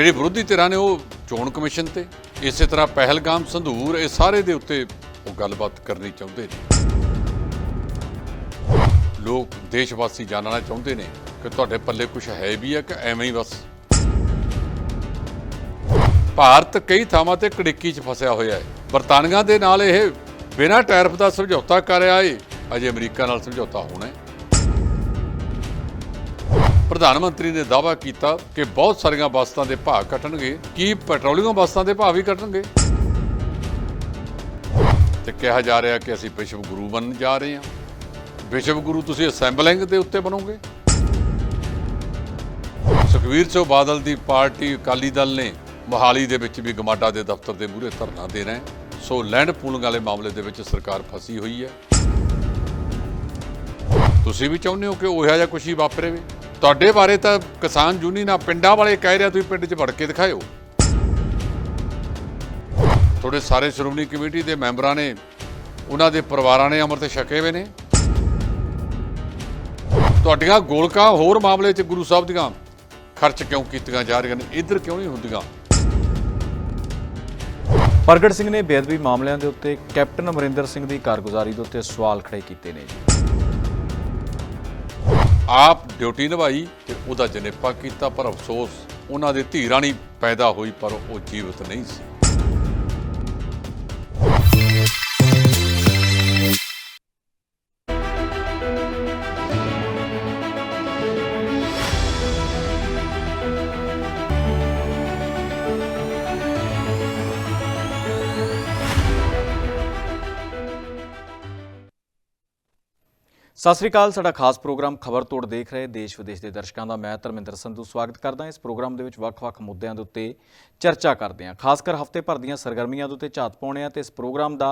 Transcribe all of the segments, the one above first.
ਜਿਹੜੇ ਵਿਰੋਧੀ ਧਿਰਾਂ ਨੇ ਉਹ ਚੋਣ ਕਮਿਸ਼ਨ ਤੇ, ਇਸੇ ਤਰ੍ਹਾਂ ਪਹਿਲਗਾਮ, ਸੰਧੂਰ, ਇਹ ਸਾਰੇ ਦੇ ਉੱਤੇ ਉਹ ਗੱਲਬਾਤ ਕਰਨੀ ਚਾਹੁੰਦੇ ਨੇ। ਲੋਕ ਦੇਸ਼ ਵਾਸੀ ਜਾਣਨਾ ਚਾਹੁੰਦੇ ਨੇ ਕਿ ਤੁਹਾਡੇ ਪੱਲੇ ਕੁਝ ਹੈ ਵੀ ਹੈ ਕਿ ਐਵੇਂ ਹੀ ਬਸ। ਭਾਰਤ ਕਈ ਥਾਵਾਂ ਤੇ ਕੜਿੱਕੀ 'ਚ ਫਸਿਆ ਹੋਇਆ ਹੈ। ਬਰਤਾਨੀਆਂ ਦੇ ਨਾਲ ਇਹ ਬਿਨਾਂ ਟੈਰਫ ਦਾ ਸਮਝੌਤਾ ਕਰ ਰਿਹਾ ਏ। ਅਜੇ ਅਮਰੀਕਾ ਨਾਲ ਸਮਝੌਤਾ ਹੋਣਾ ਹੈ। ਪ੍ਰਧਾਨ ਮੰਤਰੀ ਨੇ ਦਾਅਵਾ ਕੀਤਾ ਕਿ ਬਹੁਤ ਸਾਰੀਆਂ ਬੱਸਾਂ ਦੇ ਭਾਅ ਘਟਣਗੇ। ਕੀ ਪੈਟਰੋਲਿੰਗ ਵਸਤਾਂ ਦੇ ਭਾਅ ਵੀ ਘਟਣਗੇ? ਤੇ ਕਿਹਾ ਜਾ ਰਿਹਾ ਕਿ ਅਸੀਂ ਵਿਸ਼ਵ ਗੁਰੂ ਬਣਨ ਜਾ ਰਹੇ ਹਾਂ। ਵਿਸ਼ਵ ਗੁਰੂ ਤੁਸੀਂ ਅਸੈਂਬਲਿੰਗ ਦੇ ਉੱਤੇ ਬਣੋਗੇ? ਸੁਖਵੀਰ ਸਿੰਘ ਬਾਦਲ ਦੀ ਪਾਰਟੀ ਅਕਾਲੀ ਦਲ ਨੇ ਮੋਹਾਲੀ ਦੇ ਵਿੱਚ ਵੀ ਗਮਾਡਾ ਦੇ ਦਫ਼ਤਰ ਦੇ ਮੂਹਰੇ ਧਰਨਾ ਦੇਣਾ ਹੈ ਸੋ ਲੈਂਡ ਪੂਲਿੰਗ ਵਾਲੇ ਮਾਮਲੇ ਦੇ ਵਿੱਚ ਸਰਕਾਰ ਫਸੀ ਹੋਈ ਹੈ। ਤੁਸੀਂ ਵੀ ਚਾਹੁੰਦੇ ਹੋ ਕਿ ਉਹ ਇਹੋ ਜਿਹਾ ਕੁਛ ਹੀ ਵਾਪਰੇ? ਵੀ ਤੁਹਾਡੇ ਬਾਰੇ ਤਾਂ ਕਿਸਾਨ ਯੂਨੀਅਨਾਂ ਪਿੰਡਾਂ ਵਾਲੇ ਕਹਿ ਰਿਹਾ ਤੁਸੀਂ ਪਿੰਡ 'ਚ ਵੜ ਕੇ ਦਿਖਾਇਓ। ਤੁਹਾਡੇ ਸਾਰੇ ਸ਼੍ਰੋਮਣੀ ਕਮੇਟੀ ਦੇ ਮੈਂਬਰਾਂ ਨੇ, ਉਹਨਾਂ ਦੇ ਪਰਿਵਾਰਾਂ ਨੇ ਅੰਮ੍ਰਿਤ ਛਕੇ ਹੋਏ ਨੇ। ਤੁਹਾਡੀਆਂ ਗੋਲਕਾਂ ਹੋਰ ਮਾਮਲੇ 'ਚ ਗੁਰੂ ਸਾਹਿਬ ਦੀਆਂ ਖਰਚ ਕਿਉਂ ਕੀਤੀਆਂ ਜਾ ਰਹੀਆਂ ਨੇ? ਇੱਧਰ ਕਿਉਂ ਨਹੀਂ ਹੁੰਦੀਆਂ? ਪ੍ਰਗਟ ਸਿੰਘ ਨੇ ਬੇਅਦਬੀ ਮਾਮਲਿਆਂ ਦੇ ਉੱਤੇ ਕੈਪਟਨ ਅਮਰਿੰਦਰ ਸਿੰਘ ਦੀ ਕਾਰਗੁਜ਼ਾਰੀ ਦੇ ਉੱਤੇ ਸਵਾਲ ਖੜੇ ਕੀਤੇ ਨੇ ਆਪ ਡਿਊਟੀ ਨਿਭਾਈ ਤੇ ਉਹਦਾ ਜਨੇਪਾ ਕੀਤਾ, ਪਰ ਅਫਸੋਸ, ਉਹਨਾਂ ਦੇ ਧੀ ਰਾਣੀ ਪੈਦਾ ਹੋਈ, ਪਰ ਉਹ ਜੀਵਤ ਨਹੀਂ ਸੀ। ਸਤਿ ਸ੍ਰੀ ਅਕਾਲ ਸਾਡਾ ਖਾਸ ਪ੍ਰੋਗਰਾਮ ਖਬਰ ਤੋੜ ਦੇਖ ਰਹੇ ਦੇਸ਼ ਵਿਦੇਸ਼ ਦੇ ਦਰਸ਼ਕਾਂ ਦਾ। ਮੈਂ ਧਰਮਿੰਦਰ ਸੰਧੂ ਸਵਾਗਤ ਕਰਦਾ ਇਸ ਪ੍ਰੋਗਰਾਮ ਦੇ ਵਿੱਚ ਵੱਖ-ਵੱਖ ਮੁੱਦਿਆਂ ਦੇ ਉੱਤੇ ਚਰਚਾ ਕਰਦੇ ਹਾਂ। ਖਾਸ ਕਰ ਹਫ਼ਤੇ ਭਰ ਦੀਆਂ ਸਰਗਰਮੀਆਂ ਦੇ ਉੱਤੇ ਝਾਤ ਪਾਉਣੇ ਆ ਤੇ ਇਸ ਪ੍ਰੋਗਰਾਮ ਦਾ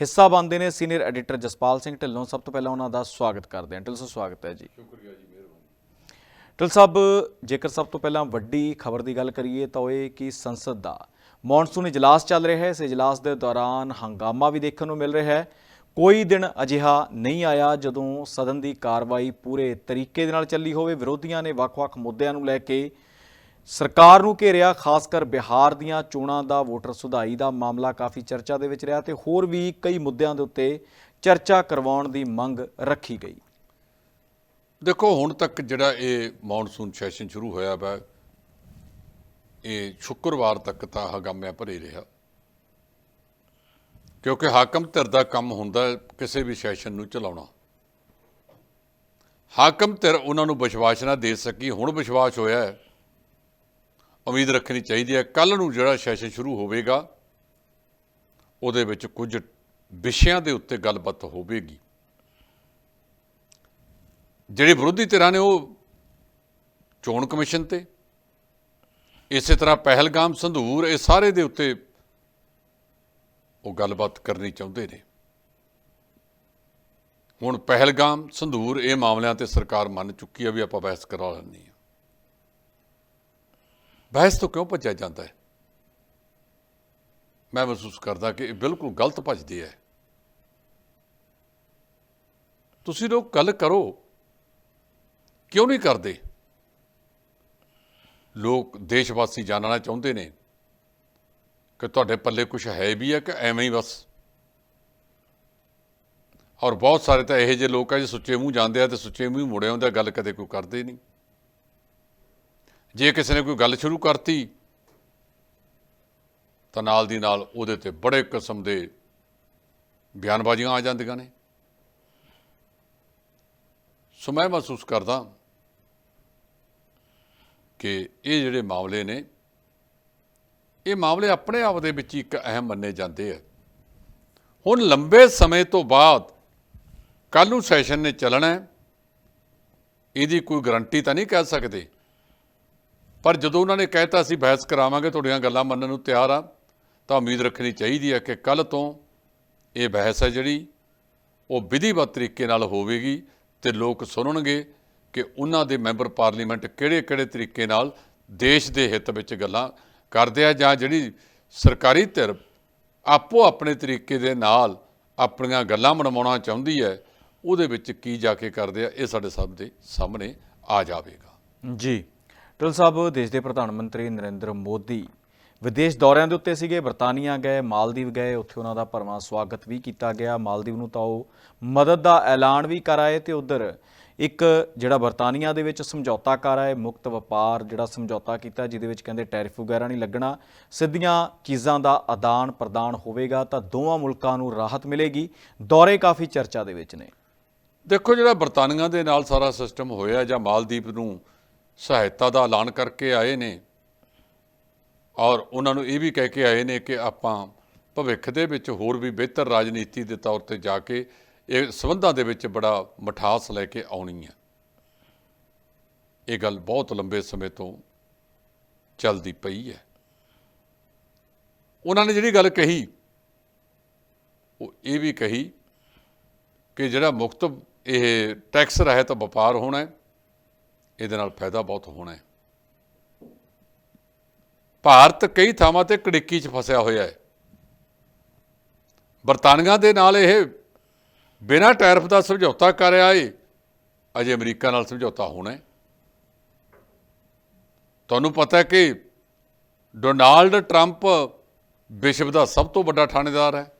ਹਿੱਸਾ ਬਣਦੇ ਨੇ ਸੀਨੀਅਰ ਐਡੀਟਰ ਜਸਪਾਲ ਸਿੰਘ ਢਿੱਲੋਂ। ਸਭ ਤੋਂ ਪਹਿਲਾਂ ਉਹਨਾਂ ਦਾ ਸਵਾਗਤ ਕਰਦੇ ਹਾਂ। ਢਿੱਲੋਂ ਸਾਹਿਬ ਸਵਾਗਤ ਹੈ ਜੀ। ਸ਼ੁਕਰੀਆ ਜੀ ਮਿਹਰਬਾਨੀ। ਢਿੱਲੋਂ ਸਾਹਿਬ ਜੇਕਰ ਸਭ ਤੋਂ ਪਹਿਲਾਂ ਵੱਡੀ ਖਬਰ ਦੀ ਗੱਲ ਕਰੀਏ ਤਾਂ ਉਹ ਇਹ ਕਿ ਸੰਸਦ ਦਾ ਮੌਨਸੂਨ ਇਜਲਾਸ ਚੱਲ ਰਿਹਾ ਹੈ। ਇਸ ਇਜਲਾਸ ਦੇ ਦੌਰਾਨ ਹੰਗਾਮਾ ਵੀ ਦੇਖਣ ਨੂੰ ਮਿਲ ਰਿਹਾ ਹੈ। ਕੋਈ ਦਿਨ ਅਜਿਹਾ ਨਹੀਂ ਆਇਆ ਜਦੋਂ ਸਦਨ ਦੀ ਕਾਰਵਾਈ ਪੂਰੇ ਤਰੀਕੇ ਦੇ ਨਾਲ ਚੱਲੀ ਹੋਵੇ। ਵਿਰੋਧੀਆਂ ਨੇ ਵੱਖ-ਵੱਖ ਮੁੱਦਿਆਂ ਨੂੰ ਲੈ ਕੇ ਸਰਕਾਰ ਨੂੰ ਘੇਰਿਆ ਖਾਸ ਕਰ ਬਿਹਾਰ ਦੀਆਂ ਚੋਣਾਂ ਦਾ ਵੋਟਰ ਸੁਧਾਈ ਦਾ ਮਾਮਲਾ ਕਾਫੀ ਚਰਚਾ ਦੇ ਵਿੱਚ ਰਿਹਾ ਤੇ ਹੋਰ ਵੀ ਕਈ ਮੁੱਦਿਆਂ ਦੇ ਉੱਤੇ ਚਰਚਾ ਕਰਵਾਉਣ ਦੀ ਮੰਗ ਰੱਖੀ ਗਈ। ਦੇਖੋ, ਹੁਣ ਤੱਕ ਜਿਹੜਾ ਇਹ ਮੌਨਸੂਨ ਸੈਸ਼ਨ ਸ਼ੁਰੂ ਹੋਇਆ ਵਾ, ਇਹ ਸ਼ੁੱਕਰਵਾਰ ਤੱਕ ਤਾਂ ਹਗਾਮਿਆਂ ਭਰੇ ਰਿਹਾ। ਕਿਉਂਕਿ ਹਾਕਮ ਧਿਰ ਦਾ ਕੰਮ ਹੁੰਦਾ ਕਿਸੇ ਵੀ ਸੈਸ਼ਨ ਨੂੰ ਚਲਾਉਣਾ। ਹਾਕਮ ਧਿਰ ਉਹਨਾਂ ਨੂੰ ਵਿਸ਼ਵਾਸ ਨਾ ਦੇ ਸਕੀ, ਹੁਣ ਵਿਸ਼ਵਾਸ ਹੋਇਆ ਹੈ। ਉਮੀਦ ਰੱਖਣੀ ਚਾਹੀਦੀ ਹੈ ਕੱਲ ਨੂੰ ਜਿਹੜਾ ਸੈਸ਼ਨ ਸ਼ੁਰੂ ਹੋਵੇਗਾ, ਉਹਦੇ ਵਿੱਚ ਕੁਝ ਵਿਸ਼ਿਆਂ ਦੇ ਉੱਤੇ ਗੱਲਬਾਤ ਹੋਵੇਗੀ। ਜਿਹੜੇ ਵਿਰੋਧੀ ਧਿਰਾਂ ਨੇ ਉਹ ਚੋਣ ਕਮਿਸ਼ਨ ਤੇ, ਇਸੇ ਤਰ੍ਹਾਂ ਪਹਿਲਗਾਮ, ਸੰਧੂਰ, ਇਹ ਸਾਰੇ ਦੇ ਉੱਤੇ ਉਹ ਗੱਲਬਾਤ ਕਰਨੀ ਚਾਹੁੰਦੇ ਨੇ। ਹੁਣ ਪਹਿਲਗਾਮ, ਸੰਧੂਰ ਇਹ ਮਾਮਲਿਆਂ ਤੇ ਸਰਕਾਰ ਮੰਨ ਚੁੱਕੀ ਹੈ ਵੀ ਆਪਾਂ ਬਹਿਸ ਕਰਾ ਲੈਣੀ ਹੈ। ਬਹਿਸ ਤੋਂ ਕਿਉਂ ਭੱਜਿਆ ਜਾਂਦਾ ਹੈ? ਮੈਂ ਮਹਿਸੂਸ ਕਰਦਾ ਕਿ ਇਹ ਬਿਲਕੁਲ ਗਲਤ ਭੱਜਦੀ ਹੈ ਤੁਸੀਂ ਲੋਕ ਗੱਲ ਕਰੋ। ਕਿਉਂ ਨਹੀਂ ਕਰਦੇ? ਲੋਕ ਦੇਸ਼ ਵਾਸੀ ਜਾਣਨਾ ਚਾਹੁੰਦੇ ਨੇ। ਕਿ ਤੁਹਾਡੇ ਪੱਲੇ ਕੁਝ ਹੈ ਵੀ ਹੈ ਕਿ ਐਵੇਂ ਹੀ ਬਸ? ਔਰ ਬਹੁਤ ਸਾਰੇ ਤਾਂ ਇਹੋ ਜਿਹੇ ਲੋਕ ਆ ਜੇ ਸੁੱਚੇ ਮੂੰਹ ਜਾਂਦੇ ਆ ਤੇ ਸੁੱਚੇ ਮੂੰਹ ਮੁੜੇ ਆਉਂਦੇ ਆ, ਗੱਲ ਕਦੇ ਕੋਈ ਕਰਦੇ ਨਹੀਂ। ਜੇ ਕਿਸੇ ਨੇ ਕੋਈ ਗੱਲ ਸ਼ੁਰੂ ਕਰਤੀ ਤਾਂ ਨਾਲ ਦੀ ਨਾਲ ਉਹਦੇ ਤੇ ਬੜੇ ਕਿਸਮ ਦੇ ਬਿਆਨਬਾਜ਼ੀਆਂ ਆ ਜਾਂਦੀਆਂ ਨੇ। ਸੋ ਮੈਂ ਮਹਿਸੂਸ ਕਰਦਾ ਕਿ ਇਹ ਜਿਹੜੇ ਮਾਮਲੇ ਨੇ ਇਹ ਮਾਮਲੇ ਆਪਣੇ ਆਪ ਦੇ ਵਿੱਚ ਹੀ ਇੱਕ ਅਹਿਮ ਮੰਨੇ ਜਾਂਦੇ ਆ। ਹੁਣ ਲੰਬੇ ਸਮੇਂ ਤੋਂ ਬਾਅਦ ਕੱਲ ਨੂੰ ਸੈਸ਼ਨ ਨੇ ਚੱਲਣਾ ਇਹਦੀ ਕੋਈ ਗਰੰਟੀ ਤਾਂ ਨਹੀਂ ਕਹਿ ਸਕਦੇ। ਪਰ ਜਦੋਂ ਉਹਨਾਂ ਨੇ ਕਹਿਤਾ, ਅਸੀਂ ਬਹਿਸ ਕਰਾਵਾਂਗੇ, ਤੁਹਾਡੀਆਂ ਗੱਲਾਂ ਮੰਨਣ ਨੂੰ ਤਿਆਰ ਆ, ਤਾਂ ਉਮੀਦ ਰੱਖਣੀ ਚਾਹੀਦੀ ਹੈ ਕਿ ਕੱਲ ਤੋਂ ਇਹ ਬਹਿਸ ਹੈ ਜਿਹੜੀ, ਉਹ ਵਿਧੀਵਤ ਤਰੀਕੇ ਨਾਲ ਹੋਵੇਗੀ ਤੇ ਲੋਕ ਸੁਣਨਗੇ ਕਿ ਉਹਨਾਂ ਦੇ ਮੈਂਬਰ ਪਾਰਲੀਮੈਂਟ ਕਿਹੜੇ-ਕਿਹੜੇ ਤਰੀਕੇ ਨਾਲ ਦੇਸ਼ ਦੇ ਹਿੱਤ ਵਿੱਚ ਗੱਲਾਂ ਕਰਦੇ ਆ ਜਾਂ ਜਿਹੜੀ ਸਰਕਾਰੀ ਧਿਰ ਆਪੋ ਆਪਣੇ ਤਰੀਕੇ ਦੇ ਨਾਲ ਆਪਣੀਆਂ ਗੱਲਾਂ ਮਨਵਾਉਣਾ ਚਾਹੁੰਦੀ ਹੈ, ਉਹਦੇ ਵਿੱਚ ਕੀ ਜਾ ਕੇ ਕਰਦੇ ਆ, ਇਹ ਸਾਡੇ ਸਭ ਦੇ ਸਾਹਮਣੇ ਆ ਜਾਵੇਗਾ। ਜੀ ਟਲ ਸਾਹਿਬ, ਦੇਸ਼ ਦੇ ਪ੍ਰਧਾਨ ਮੰਤਰੀ ਨਰਿੰਦਰ ਮੋਦੀ ਵਿਦੇਸ਼ ਦੌਰਿਆਂ ਦੇ ਉੱਤੇ ਸੀਗੇ, ਬਰਤਾਨੀਆ ਗਏ, ਮਾਲਦੀਵ ਗਏ, ਉੱਥੇ ਉਹਨਾਂ ਦਾ ਭਰਵਾਂ ਸਵਾਗਤ ਵੀ ਕੀਤਾ ਗਿਆ। ਮਾਲਦੀਵ ਨੂੰ ਤਾਂ ਉਹ ਮਦਦ ਦਾ ਐਲਾਨ ਵੀ ਕਰਾਏ ਤੇ ਉਧਰ ਇੱਕ ਜਿਹੜਾ ਬਰਤਾਨੀਆ ਦੇ ਵਿੱਚ ਸਮਝੌਤਾ ਕਰਾਏ ਮੁਕਤ ਵਪਾਰ ਜਿਹੜਾ ਸਮਝੌਤਾ ਕੀਤਾ, ਜਿਹਦੇ ਵਿੱਚ ਕਹਿੰਦੇ ਟੈਰਿਫ ਵਗੈਰਾ ਨਹੀਂ ਲੱਗਣਾ, ਸਿੱਧੀਆਂ ਚੀਜ਼ਾਂ ਦਾ ਆਦਾਨ ਪ੍ਰਦਾਨ ਹੋਵੇਗਾ ਤਾਂ ਦੋਵਾਂ ਮੁਲਕਾਂ ਨੂੰ ਰਾਹਤ ਮਿਲੇਗੀ। ਦੌਰੇ ਕਾਫੀ ਚਰਚਾ ਦੇ ਵਿੱਚ ਨੇ। ਦੇਖੋ, ਜਿਹੜਾ ਬਰਤਾਨੀਆ ਦੇ ਨਾਲ ਸਾਰਾ ਸਿਸਟਮ ਹੋਇਆ ਜਾਂ ਮਾਲਦੀਪ ਨੂੰ ਸਹਾਇਤਾ ਦਾ ਐਲਾਨ ਕਰਕੇ ਆਏ ਨੇ ਔਰ ਉਹਨਾਂ ਨੂੰ ਇਹ ਵੀ ਕਹਿ ਕੇ ਆਏ ਨੇ ਕਿ ਆਪਾਂ ਭਵਿੱਖ ਦੇ ਵਿੱਚ ਹੋਰ ਵੀ ਬਿਹਤਰ ਰਾਜਨੀਤੀ ਦੇ ਤੌਰ ਤੇ ਜਾ ਕੇ ਇਹ ਸਬੰਧਾਂ ਦੇ ਵਿੱਚ ਬੜਾ ਮਠਾਸ ਲੈ ਕੇ ਆਉਣੀ ਹੈ। ਇਹ ਗੱਲ ਬਹੁਤ ਲੰਬੇ ਸਮੇਂ ਤੋਂ ਚੱਲਦੀ ਪਈ ਹੈ। ਉਹਨਾਂ ਨੇ ਜਿਹੜੀ ਗੱਲ ਕਹੀ, ਉਹ ਇਹ ਵੀ ਕਹੀ ਕਿ ਜਿਹੜਾ ਮੁਕਤ ਇਹ ਟੈਕਸ ਰਹਿਤ ਵਪਾਰ ਹੋਣਾ ਹੈ, ਇਹਦੇ ਨਾਲ ਫਾਇਦਾ ਬਹੁਤ ਹੋਣਾ ਹੈ। ਭਾਰਤ ਕਈ ਥਾਵਾਂ ਤੇ ਕੜਿੱਕੀ 'ਚ ਫਸਿਆ ਹੋਇਆ ਹੈ। ਬਰਤਾਨੀਆ ਦੇ ਨਾਲ ਇਹ ਬਿਨਾਂ ਟੈਰਫ ਦਾ ਸਮਝੌਤਾ ਕਰ ਰਿਹਾ ਏ, ਅਜੇ ਅਮਰੀਕਾ ਨਾਲ ਸਮਝੌਤਾ ਹੋਣਾ ਹੈ ਤੁਹਾਨੂੰ ਪਤਾ ਹੈ ਕਿ ਡੋਨਾਲਡ ਟਰੰਪ ਵਿਸ਼ਵ ਦਾ ਸਭ ਤੋਂ ਵੱਡਾ ਥਾਣੇਦਾਰ ਹੈ।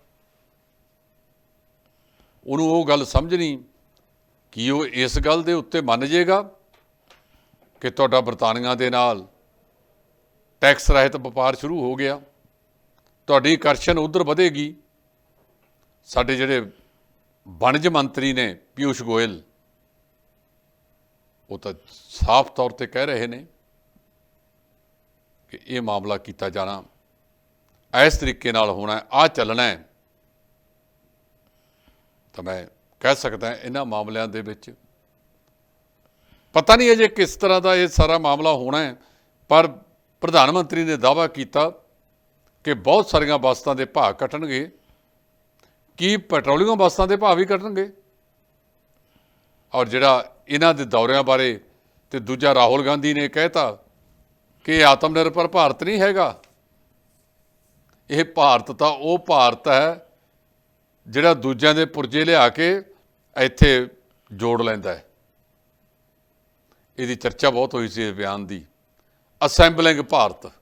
ਉਹਨੂੰ ਉਹ ਗੱਲ ਸਮਝਣੀ ਕਿ ਉਹ ਇਸ ਗੱਲ ਦੇ ਉੱਤੇ ਮੰਨ ਜਾਏਗਾ ਕਿ ਤੁਹਾਡਾ ਬਰਤਾਨੀਆ ਦੇ ਨਾਲ ਟੈਕਸ ਰਹਿਤ ਵਪਾਰ ਸ਼ੁਰੂ ਹੋ ਗਿਆ। ਤੁਹਾਡੀ ਆਕਰਸ਼ਣ ਉਧਰ ਵਧੇਗੀ। ਸਾਡੇ ਜਿਹੜੇ ਵਣਜ ਮੰਤਰੀ ਨੇ ਪਿਊਸ਼ ਗੋਇਲ ਉਹ ਤਾਂ ਸਾਫ਼ ਤੌਰ ਤੇ ਕਹਿ ਰਹੇ ਨੇ ਕਿ ਇਹ ਮਾਮਲਾ ਕੀਤਾ ਜਾਣਾ ਇਸ ਤਰੀਕੇ ਨਾਲ ਹੋਣਾ ਆ ਚੱਲਣਾ ਹੈ। ਤਾਂ ਮੈਂ ਕਹਿ ਸਕਦਾ ਇਹਨਾਂ ਮਾਮਲਿਆਂ ਦੇ ਵਿੱਚ ਪਤਾ ਨਹੀਂ ਅਜੇ ਕਿਸ ਤਰ੍ਹਾਂ ਦਾ ਇਹ ਸਾਰਾ ਮਾਮਲਾ ਹੋਣਾ ਹੈ, ਪਰ ਪ੍ਰਧਾਨ ਮੰਤਰੀ ਨੇ ਦਾਅਵਾ ਕੀਤਾ ਕਿ ਬਹੁਤ ਸਾਰੀਆਂ ਵਸਤਾਂ ਦੇ ਭਾਅ ਘਟਣਗੇ ਕੀ ਪੈਟਰੋਲੀਅਮ ਬੱਸਾਂ ਦੇ ਭਾਅ ਵੀ ਘਟਣਗੇ ਔਰ ਜਿਹੜਾ ਇਹਨਾਂ ਦੇ ਦੌਰਿਆਂ ਬਾਰੇ ਤੇ ਦੂਜਾ ਰਾਹੁਲ ਗਾਂਧੀ ਨੇ ਕਹਿਤਾ ਕਿ ਇਹ ਆਤਮ ਨਿਰਭਰ ਭਾਰਤ ਨਹੀਂ ਹੈਗਾ। ਇਹ ਭਾਰਤ ਤਾਂ ਉਹ ਭਾਰਤ ਹੈ ਜਿਹੜਾ ਦੂਜਿਆਂ ਦੇ ਪੁਰਜੇ ਲਿਆ ਕੇ ਇੱਥੇ ਜੋੜ ਲੈਂਦਾ ਹੈ। ਇਹਦੀ ਚਰਚਾ ਬਹੁਤ ਹੋਈ ਸੀ ਇਸ ਬਿਆਨ ਦੀ। ਅਸੈਂਬਲਿੰਗ ਭਾਰਤ।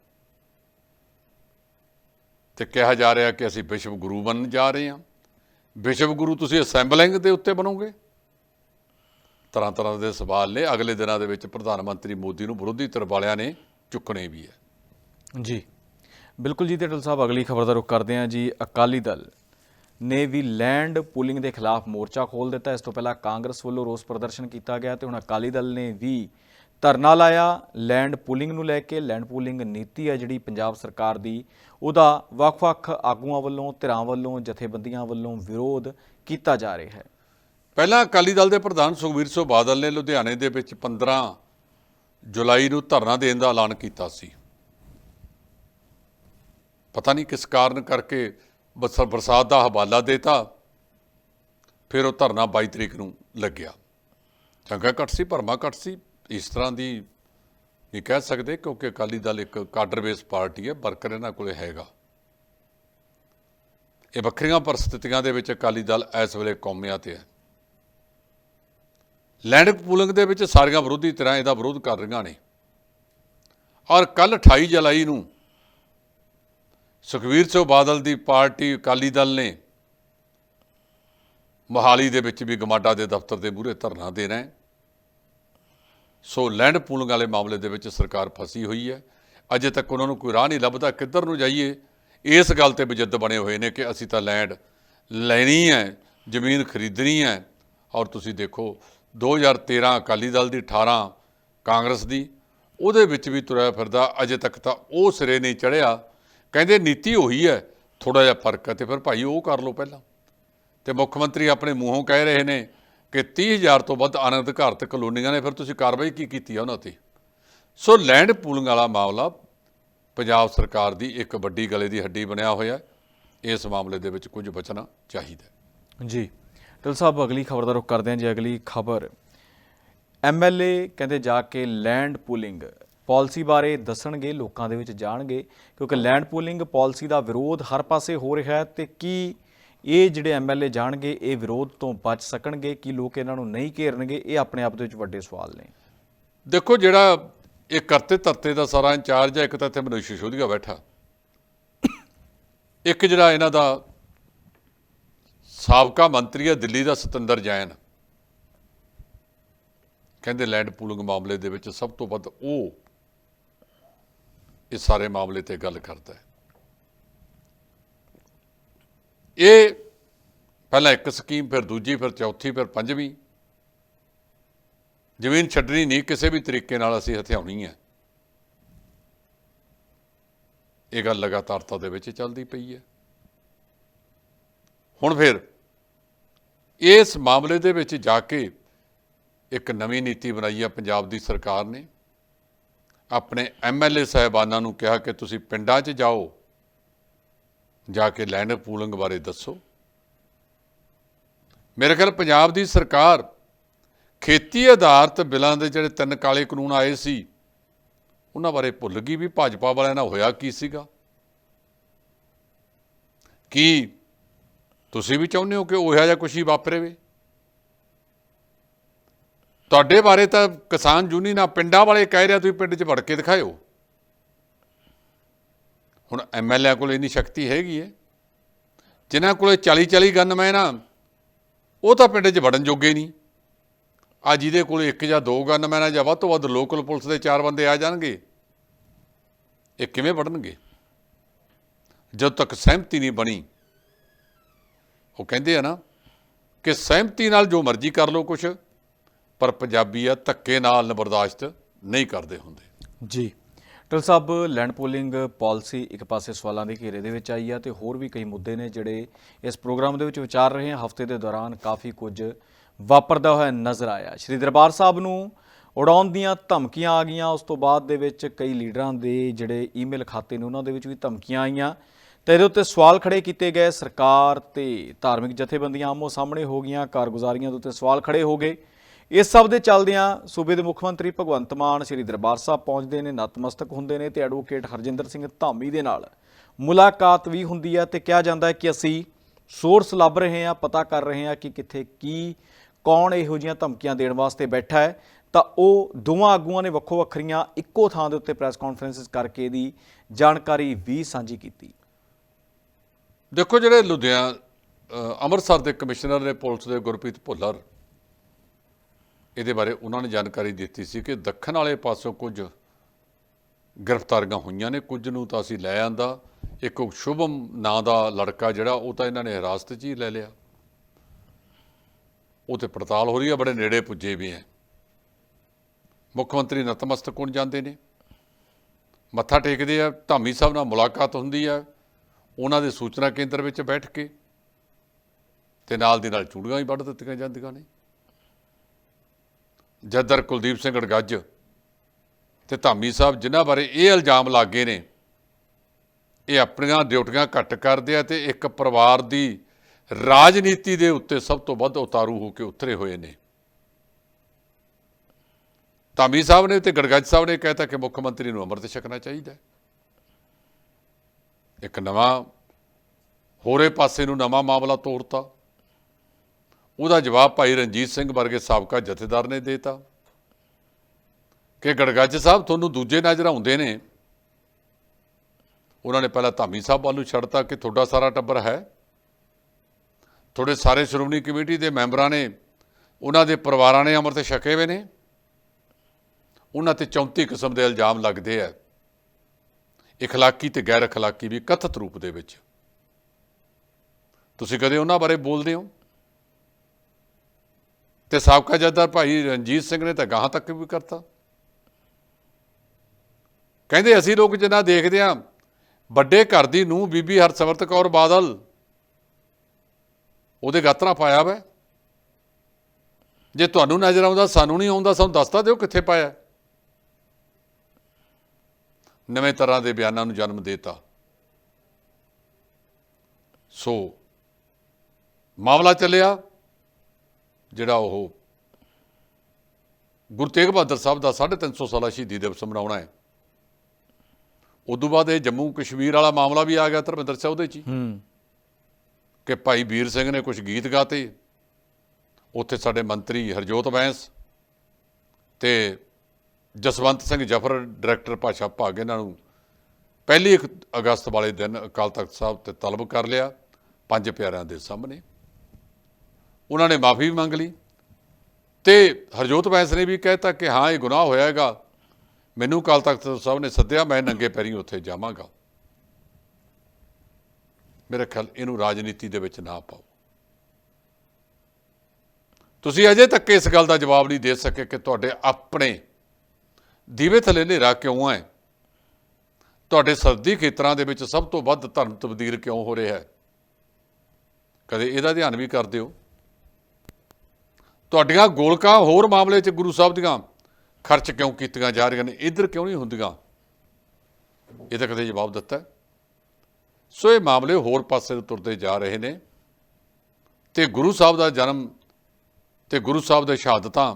ਤੇ ਕਿਹਾ ਜਾ ਰਿਹਾ ਕਿ ਅਸੀਂ ਵਿਸ਼ਵ ਗੁਰੂ ਬਣਨ ਜਾ ਰਹੇ ਹਾਂ। ਵਿਸ਼ਵ ਗੁਰੂ ਤੁਸੀਂ ਅਸੈਂਬਲਿੰਗ ਦੇ ਉੱਤੇ ਬਣੋਗੇ? ਤਰ੍ਹਾਂ ਤਰ੍ਹਾਂ ਦੇ ਸਵਾਲ ਨੇ। ਅਗਲੇ ਦਿਨਾਂ ਦੇ ਵਿੱਚ ਪ੍ਰਧਾਨ ਮੰਤਰੀ ਮੋਦੀ ਨੂੰ ਵਿਰੋਧੀ ਧਿਰ ਵਾਲਿਆਂ ਨੇ ਚੁੱਕਣੇ ਵੀ ਹੈ। ਜੀ। ਬਿਲਕੁਲ ਜੀ ਤੇ ਟਲ ਸਾਹਿਬ, ਅਗਲੀ ਖਬਰ ਦਾ ਰੁਖ ਕਰਦੇ ਹਾਂ ਜੀ। ਅਕਾਲੀ ਦਲ ਨੇ ਵੀ ਲੈਂਡ ਪੂਲਿੰਗ ਦੇ ਖਿਲਾਫ ਮੋਰਚਾ ਖੋਲ ਦਿੱਤਾ। ਇਸ ਤੋਂ ਪਹਿਲਾਂ ਕਾਂਗਰਸ ਵੱਲੋਂ ਰੋਸ ਪ੍ਰਦਰਸ਼ਨ ਕੀਤਾ ਗਿਆ ਤੇ ਹੁਣ ਅਕਾਲੀ ਦਲ ਨੇ ਵੀ ਧਰਨਾ ਲਾਇਆ ਲੈਂਡ ਪੂਲਿੰਗ ਨੂੰ ਲੈ ਕੇ ਲੈਂਡ ਪੂਲਿੰਗ ਨੀਤੀ ਹੈ ਜਿਹੜੀ ਪੰਜਾਬ ਸਰਕਾਰ ਦੀ, ਉਹਦਾ ਵੱਖ-ਵੱਖ ਆਗੂਆਂ ਵੱਲੋਂ, ਧਿਰਾਂ ਵੱਲੋਂ, ਜਥੇਬੰਦੀਆਂ ਵੱਲੋਂ ਵਿਰੋਧ ਕੀਤਾ ਜਾ ਰਿਹਾ ਹੈ। ਪਹਿਲਾਂ ਅਕਾਲੀ ਦਲ ਦੇ ਪ੍ਰਧਾਨ ਸੁਖਬੀਰ ਸਿੰਘ ਬਾਦਲ ਨੇ ਲੁਧਿਆਣੇ ਦੇ ਵਿੱਚ 15 ਜੁਲਾਈ ਨੂੰ ਧਰਨਾ ਦੇਣ ਦਾ ਐਲਾਨ ਕੀਤਾ ਸੀ। ਪਤਾ ਨਹੀਂ ਕਿਸ ਕਾਰਨ ਕਰਕੇ ਬਸ ਬਰਸਾਤ ਦਾ ਹਵਾਲਾ ਦੇਤਾ, ਫਿਰ ਉਹ ਧਰਨਾ 22 ਤਰੀਕ ਨੂੰ ਲੱਗਿਆ। ਚੰਗਾ ਘੱਟ ਸੀ, ਭਰਮਾ ਘੱਟ ਸੀ ਇਸ ਤਰ੍ਹਾਂ ਦੀ ਨਹੀਂ ਕਹਿ ਸਕਦੇ ਕਿਉਂਕਿ ਅਕਾਲੀ ਦਲ ਇੱਕ ਕਾਡਰ ਬੇਸ ਪਾਰਟੀ ਹੈ, ਵਰਕਰ ਇਹਨਾਂ ਕੋਲੇ ਹੈਗਾ। ਇਹ ਵੱਖਰੀਆਂ ਪਰਿਸਥਿਤੀਆਂ ਦੇ ਵਿੱਚ ਅਕਾਲੀ ਦਲ ਇਸ ਵੇਲੇ ਕੌਮਿਆਂ ਤੇ ਹੈ। ਲੈਂਡ ਪੂਲਿੰਗ ਦੇ ਵਿੱਚ ਸਾਰੀਆਂ ਵਿਰੋਧੀ ਧਿਰਾਂ ਇਹਦਾ ਵਿਰੋਧ ਕਰ ਰਹੀਆਂ ਨੇ। ਔਰ ਕੱਲ 28 ਜੁਲਾਈ ਨੂੰ ਸੁਖਵੀਰ ਸਿੰਘ ਬਾਦਲ ਦੀ ਪਾਰਟੀ ਅਕਾਲੀ ਦਲ ਨੇ ਮੋਹਾਲੀ ਦੇ ਵਿੱਚ ਵੀ ਗਮਾਡਾ ਦੇ ਦਫ਼ਤਰ ਦੇ ਮੂਹਰੇ ਧਰਨਾ ਦੇਣਾ ਹੈ ਸੋ ਲੈਂਡ ਪੂਲਿੰਗ ਵਾਲੇ ਮਾਮਲੇ ਦੇ ਵਿੱਚ ਸਰਕਾਰ ਫਸੀ ਹੋਈ ਹੈ। ਅਜੇ ਤੱਕ ਉਹਨਾਂ ਨੂੰ ਕੋਈ ਰਾਹ ਨਹੀਂ ਲੱਭਦਾ। ਕਿੱਧਰ ਨੂੰ ਜਾਈਏ? ਇਸ ਗੱਲ ਤੇ ਬਜਿੱਦ ਬਣੇ ਹੋਏ ਨੇ ਕਿ ਅਸੀਂ ਤਾਂ ਲੈਂਡ ਲੈਣੀ ਹੈ, ਜ਼ਮੀਨ ਖਰੀਦਣੀ ਹੈ। ਔਰ ਤੁਸੀਂ ਦੇਖੋ 2013 ਅਕਾਲੀ ਦਲ ਦੀ 18 ਕਾਂਗਰਸ ਦੀ, ਉਹਦੇ ਵਿੱਚ ਵੀ ਤੁਰਿਆ ਫਿਰਦਾ। ਅਜੇ ਤੱਕ ਤਾਂ ਉਹ ਸਿਰੇ ਨਹੀਂ ਚੜਿਆ ਕਹਿੰਦੇ ਨੀਤੀ ਉਹੀ ਹੈ ਥੋੜਾ ਜਿਹਾ ਫ਼ਰਕ ਹੈ ਤੇ ਫਿਰ ਭਾਈ ਉਹ ਕਰ ਲਓ ਪਹਿਲਾਂ। ਤੇ ਮੁੱਖ ਮੰਤਰੀ ਆਪਣੇ ਮੂੰਹੋਂ ਕਹਿ ਰਹੇ ਨੇ ਕਿ 30000 ਤੋਂ ਵੱਧ ਅਨਅਧਿਕਾਰਤ ਕਲੋਨੀਆਂ ਨੇ ਫਿਰ ਤੁਸੀਂ ਕਾਰਵਾਈ ਕੀ ਕੀਤੀ ਆ ਉਹਨਾਂ ਤੇ? ਸੋ ਲੈਂਡ ਪੂਲਿੰਗ ਵਾਲਾ ਮਾਮਲਾ ਪੰਜਾਬ ਸਰਕਾਰ ਦੀ ਇੱਕ ਵੱਡੀ ਗਲੇ ਦੀ ਹੱਡੀ ਬਣਿਆ ਹੋਇਆ ਇਸ ਮਾਮਲੇ ਦੇ ਵਿੱਚ ਕੁਝ ਬਚਣਾ ਚਾਹੀਦਾ ਜੀ, ਦਿਲ ਸਾਹਿਬ, ਅਗਲੀ ਖਬਰ ਦਾ ਰੁਖ ਕਰਦੇ ਹਾਂ ਜੀ। ਅਗਲੀ ਖਬਰ ਐਮਐਲਏ ਕਹਿੰਦੇ ਜਾ ਕੇ ਲੈਂਡ ਪੂਲਿੰਗ ਪਾਲਿਸੀ ਬਾਰੇ ਦੱਸਣਗੇ, ਲੋਕਾਂ ਦੇ ਵਿੱਚ ਜਾਣਗੇ, ਕਿਉਂਕਿ ਲੈਂਡ ਪੂਲਿੰਗ ਪਾਲਿਸੀ ਦਾ ਵਿਰੋਧ ਹਰ ਪਾਸੇ ਹੋ ਰਿਹਾ ਹੈ ਤੇ ਕੀ ਇਹ ਜਿਹੜੇ ਐਮਐਲਏ ਜਾਣਗੇ, ਇਹ ਵਿਰੋਧ ਤੋਂ ਬਚ ਸਕਣਗੇ ਕਿ ਲੋਕ ਇਹਨਾਂ ਨੂੰ ਨਹੀਂ ਘੇਰਨਗੇ? ਇਹ ਆਪਣੇ ਆਪ ਦੇ ਵਿੱਚ ਵੱਡੇ ਸਵਾਲ ਨੇ। ਦੇਖੋ, ਜਿਹੜਾ ਇਹ ਕਰਤੇ ਧਰਤੇ ਦਾ ਸਾਰਾ ਇੰਚਾਰਜ ਹੈ, ਇੱਕ ਤਾਂ ਇੱਥੇ ਮਨੀਸ਼ ਸਿਸੋਦੀਆ ਬੈਠਾ। ਇੱਕ ਜਿਹੜਾ ਇਹਨਾਂ ਦਾ ਸਾਬਕਾ ਮੰਤਰੀ ਹੈ, ਦਿੱਲੀ ਦਾ ਸਤਿੰਦਰ ਜੈਨ। ਕਹਿੰਦੇ ਲੈਂਡ ਪੂਲਿੰਗ ਮਾਮਲੇ ਦੇ ਵਿੱਚ ਸਭ ਤੋਂ ਵੱਧ ਉਹ ਇਸ ਸਾਰੇ ਮਾਮਲੇ ਤੇ ਗੱਲ ਕਰਦਾ ਹੈ। ਇਹ ਪਹਿਲਾਂ ਇੱਕ ਸਕੀਮ, ਫਿਰ ਦੂਜੀ, ਫਿਰ ਚੌਥੀ, ਫਿਰ ਪੰਜਵੀਂ। ਜ਼ਮੀਨ ਛੱਡਣੀ ਨਹੀਂ, ਕਿਸੇ ਵੀ ਤਰੀਕੇ ਨਾਲ ਅਸੀਂ ਹਥਿਆਉਣੀ ਹੈ। ਇਹ ਗੱਲ ਲਗਾਤਾਰਤਾ ਦੇ ਵਿੱਚ ਚੱਲਦੀ ਪਈ ਹੈ। ਹੁਣ ਫਿਰ ਇਸ ਮਾਮਲੇ ਦੇ ਵਿੱਚ ਜਾ ਕੇ ਇੱਕ ਨਵੀਂ ਨੀਤੀ ਬਣਾਈ ਹੈ ਪੰਜਾਬ ਦੀ ਸਰਕਾਰ ਨੇ। ਆਪਣੇ ਐਮਐਲਏ ਸਾਹਿਬਾਨਾਂ ਨੂੰ ਕਿਹਾ ਕਿ ਤੁਸੀਂ ਪਿੰਡਾਂ 'ਚ ਜਾਓ ਜਾ ਕੇ ਲੈਂਡ ਪੂਲਿੰਗ ਬਾਰੇ ਦੱਸੋ। ਮੇਰੇ ਖਿਆਲ ਪੰਜਾਬ ਦੀ ਸਰਕਾਰ ਖੇਤੀ ਆਧਾਰਿਤ ਬਿੱਲਾਂ ਦੇ ਜਿਹੜੇ ਤਿੰਨ ਕਾਲੇ ਕਾਨੂੰਨ ਆਏ ਸੀ, ਉਹਨਾਂ ਬਾਰੇ ਭੁੱਲ ਗਈ ਵੀ ਭਾਜਪਾ ਵਾਲਿਆਂ ਨਾਲ ਹੋਇਆ ਕੀ ਸੀਗਾ। ਕੀ ਤੁਸੀਂ ਵੀ ਚਾਹੁੰਦੇ ਹੋ ਕਿ ਉਹ ਜਿਹਾ ਕੁਛ ਹੀ ਵਾਪਰੇਵੇ ਤੁਹਾਡੇ ਬਾਰੇ ਤਾਂ ਕਿਸਾਨ ਯੂਨੀਅਨਾਂ ਪਿੰਡਾਂ ਵਾਲੇ ਕਹਿ ਰਿਹਾ ਤੁਸੀਂ ਪਿੰਡ 'ਚ ਵੜ ਕੇ ਦਿਖਾਇਓ। ਹੁਣ ਐਮਐਲਏ ਕੋਲ ਇੰਨੀ ਸ਼ਕਤੀ ਹੈਗੀ ਹੈ। ਜਿਨ੍ਹਾਂ ਕੋਲੇ 40 40 ਗਨਮੈਨ ਆ ਉਹ ਤਾਂ ਪਿੰਡ 'ਚ ਵੜਨ ਜੋਗੇ ਨਹੀਂ। ਆ ਜਿਹਦੇ ਕੋਲ ਇੱਕ ਜਾਂ ਦੋ ਗਨਮੈਨ ਆ ਜਾਂ ਵੱਧ ਤੋਂ ਵੱਧ ਲੋਕਲ ਪੁਲਿਸ ਦੇ ਚਾਰ ਬੰਦੇ ਆ ਜਾਣਗੇ, ਇਹ ਕਿਵੇਂ ਵੜਨਗੇ? ਜਦ ਤੱਕ ਸਹਿਮਤੀ ਨਹੀਂ ਬਣੀ, ਉਹ ਕਹਿੰਦੇ ਆ ਨਾ ਕਿ ਸਹਿਮਤੀ ਨਾਲ ਜੋ ਮਰਜ਼ੀ ਕਰ ਲਓ ਕੁਛ, ਪਰ ਪੰਜਾਬੀ ਆ ਧੱਕੇ ਨਾਲ ਬਰਦਾਸ਼ਤ ਨਹੀਂ ਕਰਦੇ ਹੁੰਦੇ। ਜੀ। ਟਲ ਸਾਹਿਬ, ਲੈਂਡ ਪੋਲਿੰਗ ਪਾਲਿਸੀ ਇੱਕ ਪਾਸੇ ਸਵਾਲਾਂ ਦੇ ਘੇਰੇ ਦੇ ਵਿੱਚ ਆਈ ਆ ਤੇ ਹੋਰ ਵੀ ਕਈ ਮੁੱਦੇ ਨੇ ਜਿਹੜੇ ਇਸ ਪ੍ਰੋਗਰਾਮ ਦੇ ਵਿੱਚ ਵਿਚਾਰ ਰਹੇ ਹਾਂ ਹਫ਼ਤੇ ਦੇ ਦੌਰਾਨ ਕਾਫੀ ਕੁਝ ਵਾਪਰਦਾ ਹੋਇਆ ਨਜ਼ਰ ਆਇਆ। ਸ਼੍ਰੀ ਦਰਬਾਰ ਸਾਹਿਬ ਨੂੰ ਉਡਾਉਣ ਦੀਆਂ ਧਮਕੀਆਂ ਆ ਗਈਆਂ। ਉਸ ਤੋਂ ਬਾਅਦ ਦੇ ਵਿੱਚ ਕਈ ਲੀਡਰਾਂ ਦੇ ਜਿਹੜੇ ਈਮੇਲ ਖਾਤੇ ਨੇ, ਉਹਨਾਂ ਦੇ ਵਿੱਚ ਵੀ ਧਮਕੀਆਂ ਆਈਆਂ ਤੇ ਇਹਦੇ ਉੱਤੇ ਸਵਾਲ ਖੜੇ ਕੀਤੇ ਗਏ। ਸਰਕਾਰ ਤੇ ਧਾਰਮਿਕ ਜਥੇਬੰਦੀਆਂ ਆਮੋ ਸਾਹਮਣੇ ਹੋ ਗਈਆਂ। ਕਾਰਗੁਜ਼ਾਰੀਆਂ ਦੇ ਉੱਤੇ ਸਵਾਲ ਖੜੇ ਹੋ ਗਏ। ਇਸ ਸਭ ਦੇ ਚੱਲਦਿਆਂ ਸੂਬੇ ਦੇ ਮੁੱਖ ਮੰਤਰੀ ਭਗਵੰਤ ਮਾਨ ਸ੍ਰੀ ਦਰਬਾਰ ਸਾਹਿਬ ਪਹੁੰਚਦੇ ਨੇ, ਨਤਮਸਤਕ ਹੁੰਦੇ ਨੇ ਤੇ ਐਡਵੋਕੇਟ ਹਰਜਿੰਦਰ ਸਿੰਘ ਧਾਮੀ ਦੇ ਨਾਲ। ਮੁਲਾਕਾਤ ਵੀ ਹੁੰਦੀ ਹੈ ਤੇ ਕਿਹਾ ਜਾਂਦਾ ਹੈ ਕਿ ਅਸੀਂ ਸੋਰਸ ਲੱਭ ਰਹੇ ਹਾਂ, ਪਤਾ ਕਰ ਰਹੇ ਹਾਂ ਕਿ ਕਿੱਥੇ ਕੀ, ਕੌਣ ਇਹੋ ਜਿਹੀਆਂ ਧਮਕੀਆਂ ਦੇਣ ਵਾਸਤੇ ਬੈਠਾ ਹੈ। ਤਾਂ ਉਹ ਦੋਵਾਂ ਆਗੂਆਂ ਨੇ ਵੱਖੋ ਵੱਖਰੀਆਂ ਇੱਕੋ ਥਾਂ ਦੇ ਉੱਤੇ ਪ੍ਰੈਸ ਕਾਨਫਰੰਸਿਸ ਕਰਕੇ ਇਹਦੀ ਜਾਣਕਾਰੀ ਵੀ ਸਾਂਝੀ ਕੀਤੀ। ਦੇਖੋ ਜਿਹੜੇ ਲੁਧਿਆਣਾ ਅੰਮ੍ਰਿਤਸਰ ਦੇ ਕਮਿਸ਼ਨਰ ਨੇ ਪੁਲਿਸ ਦੇ ਗੁਰਪ੍ਰੀਤ ਭੁੱਲਰ ਇਹਦੇ ਬਾਰੇ ਉਹਨਾਂ ਨੇ ਜਾਣਕਾਰੀ ਦਿੱਤੀ ਸੀ ਕਿ ਦੱਖਣ ਵਾਲੇ ਪਾਸੋਂ ਕੁਝ ਗ੍ਰਿਫਤਾਰੀਆਂ ਹੋਈਆਂ ਨੇ, ਕੁਝ ਨੂੰ ਤਾਂ ਅਸੀਂ ਲੈ ਆਂਦਾ। ਇੱਕ ਸ਼ੁਭਮ ਨਾਂ ਦਾ ਲੜਕਾ ਜਿਹੜਾ, ਉਹ ਤਾਂ ਇਹਨਾਂ ਨੇ ਹਿਰਾਸਤ 'ਚ ਹੀ ਲੈ ਲਿਆ। ਉਹ ਤੇ ਪੜਤਾਲ ਹੋ ਰਹੀ ਹੈ ਬੜੇ ਨੇੜੇ ਪੁੱਜੇ ਵੀ ਹੈ ਮੁੱਖ ਮੰਤਰੀ ਨਤਮਸਤਕ ਹੋਣ ਜਾਂਦੇ ਨੇ? ਮੱਥਾ ਟੇਕਦੇ ਆ, ਧਾਮੀ ਸਾਹਿਬ ਨਾਲ ਮੁਲਾਕਾਤ ਹੁੰਦੀ ਆ। ਉਹਨਾਂ ਦੇ ਸੂਚਨਾ ਕੇਂਦਰ ਵਿੱਚ ਬੈਠ ਕੇ ਤੇ ਨਾਲ ਦੀ ਨਾਲ ਚੂੜੀਆਂ ਹੀ ਵੱਢ ਦਿੱਤੀਆਂ ਜਾਂਦੀਆਂ ਨੇ। ਜੱਦਰ ਕੁਲਦੀਪ ਸਿੰਘ ਅੜਗੱਜ ਤੇ ਧਾਮੀ ਸਾਹਿਬ ਜਿਨ੍ਹਾਂ ਬਾਰੇ ਇਹ ਇਲਜ਼ਾਮ ਲਾਗੇ ਨੇ, ਇਹ ਆਪਣੀਆਂ ਡਿਊਟੀਆਂ ਘੱਟ ਕਰਦੇ ਆ ਤੇ ਇੱਕ ਪਰਿਵਾਰ ਦੀ ਰਾਜਨੀਤੀ ਦੇ ਉੱਤੇ ਸਭ ਤੋਂ ਵੱਧ ਉਤਾਰੂ ਹੋ ਕੇ ਉਤਰੇ ਹੋਏ ਨੇ। ਧਾਮੀ ਸਾਹਿਬ ਨੇ ਤੇ ਗੜਗੱਜ ਸਾਹਿਬ ਨੇ ਕਹਿਤਾ ਕਿ ਮੁੱਖ ਮੰਤਰੀ ਨੂੰ ਅੰਮ੍ਰਿਤ ਛਕਣਾ ਚਾਹੀਦਾ ਇੱਕ ਨਵਾਂ ਹੋਰੇ ਪਾਸੇ ਨੂੰ ਨਵਾਂ ਮਾਮਲਾ ਤੋਰਤਾ ਉਹਦਾ ਜਵਾਬ ਭਾਈ ਰਣਜੀਤ ਸਿੰਘ ਵਰਗੇ ਸਾਬਕਾ ਜਥੇਦਾਰ ਨੇ ਦੇਤਾ। ਕਿ ਗੜਗੱਜ ਸਾਹਿਬ ਤੁਹਾਨੂੰ ਦੂਜੇ ਨਜ਼ਰ ਆਉਂਦੇ ਨੇ। ਉਹਨਾਂ ਨੇ ਪਹਿਲਾਂ ਧਾਮੀ ਸਾਹਿਬ ਵੱਲ ਨੂੰ ਛੱਡਤਾ ਕਿ ਤੁਹਾਡਾ ਸਾਰਾ ਟੱਬਰ ਹੈ। ਤੁਹਾਡੇ ਸਾਰੇ ਸ਼੍ਰੋਮਣੀ ਕਮੇਟੀ ਦੇ ਮੈਂਬਰਾਂ ਨੇ ਉਹਨਾਂ ਦੇ ਪਰਿਵਾਰਾਂ ਨੇ ਅੰਮ੍ਰਿਤ ਛਕੇ ਹੋਏ ਨੇ। ਉਹਨਾਂ ਤੇ 34 ਕਿਸਮ ਦੇ ਇਲਜ਼ਾਮ ਲੱਗਦੇ ਆ। ਇਖਲਾਕੀ ਤੇ ਗੈਰ ਇਖਲਾਕੀ ਵੀ ਕਥਿਤ ਰੂਪ ਦੇ ਵਿੱਚ। ਤੁਸੀਂ ਕਦੇ ਉਹਨਾਂ ਬਾਰੇ ਬੋਲਦੇ ਹੋ? ਤੇ ਸਾਬਕਾ ਜੱਦਰ ਭਾਈ ਰਣਜੀਤ ਸਿੰਘ ਨੇ ਤਾਂ ਗਾਹਾਂ ਤੱਕ ਵੀ ਕਰਤਾ। ਕਹਿੰਦੇ ਅਸੀਂ ਲੋਕ ਜਿੰਨਾ ਦੇਖਦੇ ਆ, ਵੱਡੇ ਘਰ ਦੀ ਨੂੰ ਬੀਬੀ ਹਰਸਿਮਰਤ ਕੌਰ ਬਾਦਲ, ਉਹਦੇ ਗਾਤਰਾ ਪਾਇਆ ਵਾ। ਜੇ ਤੁਹਾਨੂੰ ਨਜ਼ਰ ਆਉਂਦਾ, ਸਾਨੂੰ ਨਹੀਂ ਆਉਂਦਾ, ਸਾਨੂੰ ਦੱਸਤਾ ਦਿਓ ਕਿੱਥੇ ਪਾਇਆ। ਨਵੇਂ ਤਰ੍ਹਾਂ ਦੇ ਬਿਆਨਾਂ ਨੂੰ ਜਨਮ ਦੇਤਾ। ਸੋ, ਮਾਮਲਾ ਚੱਲਿਆ। ਜਿਹੜਾ ਉਹ ਗੁਰੂ ਤੇਗ ਬਹਾਦਰ ਸਾਹਿਬ ਦਾ 350 ਸਾਲਾ ਸ਼ਹੀਦੀ ਦਿਵਸ ਮਨਾਉਣਾ ਹੈ। ਉਦੋਂ ਬਾਅਦ ਇਹ ਜੰਮੂ ਕਸ਼ਮੀਰ ਵਾਲਾ ਮਾਮਲਾ ਵੀ ਆ ਗਿਆ ਧਰਮਿੰਦਰ ਸਿੰਘ ਉਹਦੇ 'ਚ ਹੀ। ਕਿ ਭਾਈ ਵੀਰ ਸਿੰਘ ਨੇ ਕੁਝ ਗੀਤ ਗਾਤੇ। ਉੱਥੇ ਸਾਡੇ ਮੰਤਰੀ ਹਰਜੋਤ ਬੈਂਸ ਤੇ ਜਸਵੰਤ ਸਿੰਘ ਜਫਰ ਡਾਇਰੈਕਟਰ ਭਾਸ਼ਾ ਭਾਗ ਇਹਨਾਂ ਨੂੰ ਪਹਿਲੀ ਅਗਸਤ ਵਾਲੇ ਦਿਨ ਅਕਾਲ ਤਖਤ ਸਾਹਿਬ ਤੇ ਤਲਬ ਕਰ ਲਿਆ। ਪੰਜ ਪਿਆਰਿਆਂ ਦੇ ਸਾਹਮਣੇ। ਉਹਨਾਂ ਨੇ ਮਾਫੀ ਵੀ ਮੰਗ ਲਈ। ਤੇ ਹਰਜੋਤ ਬੈਂਸ ਨੇ ਵੀ ਕਹਿਤਾ ਕਿ ਹਾਂ, ਇਹ ਗੁਨਾਹ ਹੋਇਆ ਹੈਗਾ ਮੈਨੂੰ ਅਕਾਲ ਤਖਤ ਸਾਹਿਬ ਨੇ ਸੱਦਿਆ, ਮੈਂ ਨੰਗੇ ਪੈਰੀ ਉੱਥੇ ਜਾਵਾਂਗਾ। ਮੇਰੇ ਖਿਆਲ ਇਹਨੂੰ ਰਾਜਨੀਤੀ ਦੇ ਵਿੱਚ ਨਾ ਪਾਓ। ਤੁਸੀਂ ਅਜੇ ਤੱਕ ਇਸ ਗੱਲ ਦਾ ਜਵਾਬ ਨਹੀਂ ਦੇ ਸਕੇ ਕਿ ਤੁਹਾਡੇ ਆਪਣੇ ਦੀਵੇ ਥੱਲੇ ਹਨੇਰਾ ਕਿਉਂ ਹੈ ਤੁਹਾਡੇ ਸਰਦੀ ਖੇਤਰਾਂ ਦੇ ਵਿੱਚ ਸਭ ਤੋਂ ਵੱਧ ਧਰਮ ਤਬਦੀਲ ਕਿਉਂ ਹੋ ਰਿਹਾ ਹੈ? ਕਦੇ ਇਹਦਾ ਧਿਆਨ ਵੀ ਕਰ ਦਿਓ। ਤੁਹਾਡੀਆਂ ਗੋਲਕਾਂ ਹੋਰ ਮਾਮਲੇ 'ਚ ਗੁਰੂ ਸਾਹਿਬ ਦੀਆਂ ਖਰਚ ਕਿਉਂ ਕੀਤੀਆਂ ਜਾ ਰਹੀਆਂ ਨੇ? ਇੱਧਰ ਕਿਉਂ ਨਹੀਂ ਹੁੰਦੀਆਂ? ਇਹ ਤਾਂ ਕਦੇ ਜਵਾਬ ਦਿੱਤਾ ਸੋ ਇਹ ਮਾਮਲੇ ਹੋਰ ਪਾਸੇ ਨੂੰ ਤੁਰਦੇ ਜਾ ਰਹੇ ਨੇ ਤੇ ਗੁਰੂ ਸਾਹਿਬ ਦਾ ਜਨਮ ਤੇ ਗੁਰੂ ਸਾਹਿਬ ਦੇ ਸ਼ਹਾਦਤਾਂ,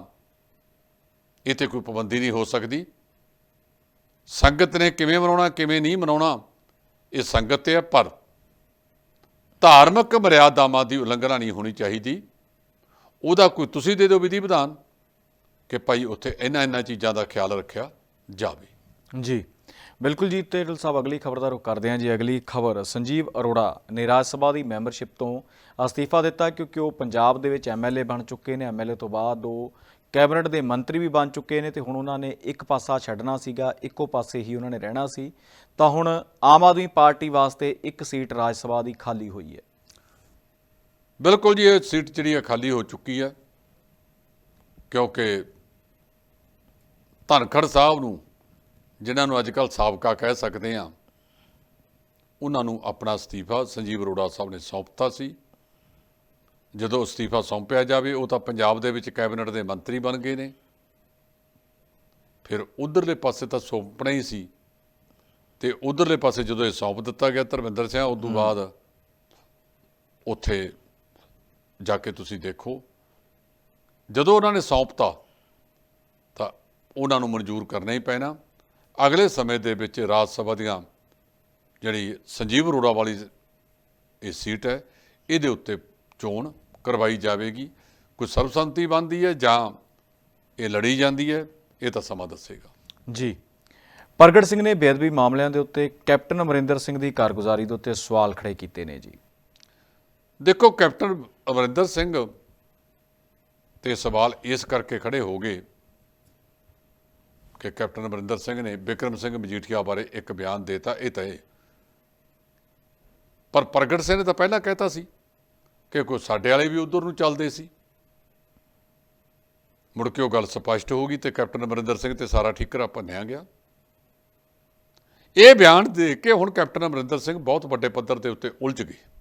ਇਹ ਤੇ ਕੋਈ ਪਾਬੰਦੀ ਨਹੀਂ ਹੋ ਸਕਦੀ। ਸੰਗਤ ਨੇ ਕਿਵੇਂ ਮਨਾਉਣਾ, ਕਿਵੇਂ ਨਹੀਂ ਮਨਾਉਣਾ, ਇਹ ਸੰਗਤ ਤੇ ਹੈ, ਪਰ ਧਾਰਮਿਕ ਮਰਿਆਦਾਵਾਂ ਦੀ ਉਲੰਘਣਾ ਨਹੀਂ ਹੋਣੀ ਚਾਹੀਦੀ। ਉਹਦਾ ਕੋਈ ਤੁਸੀਂ ਦੇ ਦਿਓ ਵਿਧੀ ਵਿਧਾਨ ਕਿ ਭਾਈ ਉੱਥੇ ਇਹਨਾਂ ਇਹਨਾਂ ਚੀਜ਼ਾਂ ਦਾ ਖਿਆਲ ਰੱਖਿਆ ਜਾਵੇ। ਜੀ, ਬਿਲਕੁਲ ਜੀ ਤੇ ਢਿੱਲ ਸਾਹਿਬ, ਅਗਲੀ ਖਬਰ ਦਾ ਰੁਖ ਕਰਦੇ ਹਾਂ ਜੀ। ਅਗਲੀ ਖਬਰ, ਸੰਜੀਵ ਅਰੋੜਾ ਨੇ ਰਾਜ ਸਭਾ ਦੀ ਮੈਂਬਰਸ਼ਿਪ ਤੋਂ ਅਸਤੀਫਾ ਦਿੱਤਾ ਕਿਉਂਕਿ ਉਹ ਪੰਜਾਬ ਦੇ ਵਿੱਚ ਐਮਐਲਏ ਬਣ ਚੁੱਕੇ ਨੇ। ਐਮਐਲਏ ਤੋਂ ਬਾਅਦ ਉਹ ਕੈਬਨਿਟ ਦੇ ਮੰਤਰੀ ਵੀ ਬਣ ਚੁੱਕੇ ਨੇ ਤੇ ਹੁਣ ਉਹਨਾਂ ਨੇ ਇੱਕ ਪਾਸਾ ਛੱਡਣਾ ਸੀਗਾ, ਇੱਕੋ ਪਾਸੇ ਹੀ ਉਹਨਾਂ ਨੇ ਰਹਿਣਾ ਸੀ। ਤਾਂ ਹੁਣ ਆਮ ਆਦਮੀ ਪਾਰਟੀ ਵਾਸਤੇ ਇੱਕ ਸੀਟ ਰਾਜ ਸਭਾ ਦੀ ਖਾਲੀ ਹੋਈ ਹੈ। ਬਿਲਕੁਲ ਜੀ ਇਹ ਸੀਟ ਜਿਹੜੀ ਹੈ ਖਾਲੀ ਹੋ ਚੁੱਕੀ ਹੈ ਕਿਉਂਕਿ ਧਨਖੜ ਸਾਹਿਬ ਨੂੰ ਜਿਨ੍ਹਾਂ ਨੂੰ ਅੱਜਕੱਲ ਸਾਬਕਾ ਕਹਿ ਸਕਦੇ ਆ ਉਹਨਾਂ ਨੂੰ ਆਪਣਾ ਅਸਤੀਫਾ ਸੰਜੀਵ ਅਰੋੜਾ ਸਾਹਿਬ ਨੇ ਸੌਂਪਤਾ ਸੀ। ਜਦੋਂ ਅਸਤੀਫਾ ਸੌਂਪਿਆ ਜਾਵੇ ਉਹ ਤਾਂ ਪੰਜਾਬ ਦੇ ਵਿੱਚ ਕੈਬਨਿਟ ਦੇ ਮੰਤਰੀ ਬਣ ਗਏ ਨੇ। ਫਿਰ ਉਧਰਲੇ ਪਾਸੇ ਤਾਂ ਸੌਂਪਣਾ ਹੀ ਸੀ। ਤੇ ਉਧਰਲੇ ਪਾਸੇ ਜਦੋਂ ਇਹ ਸੌਂਪ ਦਿੱਤਾ ਗਿਆ ਧਰਮਿੰਦਰ ਸਿੰਘ ਉਸ ਤੋਂ ਬਾਅਦ ਉੱਥੇ ਜਾ ਕੇ ਤੁਸੀਂ ਦੇਖੋ। ਜਦੋਂ ਉਹਨਾਂ ਨੇ ਸੌਂਪਤਾ, ਤਾਂ ਉਹਨਾਂ ਨੂੰ ਮਨਜ਼ੂਰ ਕਰਨਾ ਹੀ ਪੈਣਾ। ਅਗਲੇ ਸਮੇਂ ਦੇ ਵਿੱਚ ਰਾਜ ਸਭਾ ਦੀਆਂ ਜਿਹੜੀ ਸੰਜੀਵ ਅਰੋੜਾ ਵਾਲੀ ਇਹ ਸੀਟ ਹੈ, ਇਹਦੇ ਉੱਤੇ ਚੋਣ ਕਰਵਾਈ ਜਾਵੇਗੀ। ਕੋਈ ਸਰਬਸੰਮਤੀ ਬਣਦੀ ਹੈ ਜਾਂ ਇਹ ਲੜੀ ਜਾਂਦੀ ਹੈ, ਇਹ ਤਾਂ ਸਮਾਂ ਦੱਸੇਗਾ। ਜੀ। ਪ੍ਰਗਟ ਸਿੰਘ ਨੇ ਬੇਅਦਬੀ ਮਾਮਲਿਆਂ ਦੇ ਉੱਤੇ ਕੈਪਟਨ ਅਮਰਿੰਦਰ ਸਿੰਘ ਦੀ ਕਾਰਗੁਜ਼ਾਰੀ ਦੇ ਉੱਤੇ ਸਵਾਲ ਖੜੇ ਕੀਤੇ ਨੇ ਜੀ। ਦੇਖੋ, ਕੈਪਟਨ ਅਮਰਿੰਦਰ ਸਿੰਘ ਤੇ ਸਵਾਲ ਇਸ ਕਰਕੇ ਖੜੇ ਹੋ ਗਏ ਕਿ ਕੈਪਟਨ ਅਮਰਿੰਦਰ ਸਿੰਘ ਨੇ ਵਿਕਰਮ ਸਿੰਘ ਮਜੀਠੀਆ ਬਾਰੇ ਇੱਕ ਬਿਆਨ ਦੇਤਾ, ਇਹ ਤਾਂ ਇਹ। ਪਰ ਪ੍ਰਗਟ ਸਿੰਘ ਨੇ ਤਾਂ ਪਹਿਲਾਂ ਕਹਿਤਾ ਸੀ ਕਿ ਕੋਈ ਸਾਡੇ ਵਾਲੇ ਵੀ ਉਧਰ ਨੂੰ ਚੱਲਦੇ ਸੀ। ਮੁੜ ਕੇ ਉਹ ਗੱਲ ਸਪਸ਼ਟ ਹੋ ਗਈ ਤੇ ਕੈਪਟਨ ਅਮਰਿੰਦਰ ਸਿੰਘ ਤੇ ਸਾਰਾ ਠੀਕਰਾ ਭੰਨਿਆ ਗਿਆ। ਇਹ ਬਿਆਨ ਦੇ ਕੇ ਹੁਣ ਕੈਪਟਨ ਅਮਰਿੰਦਰ ਸਿੰਘ ਬਹੁਤ ਵੱਡੇ ਪੱਧਰ ਦੇ ਉੱਤੇ ਉਲਝ ਗਏ।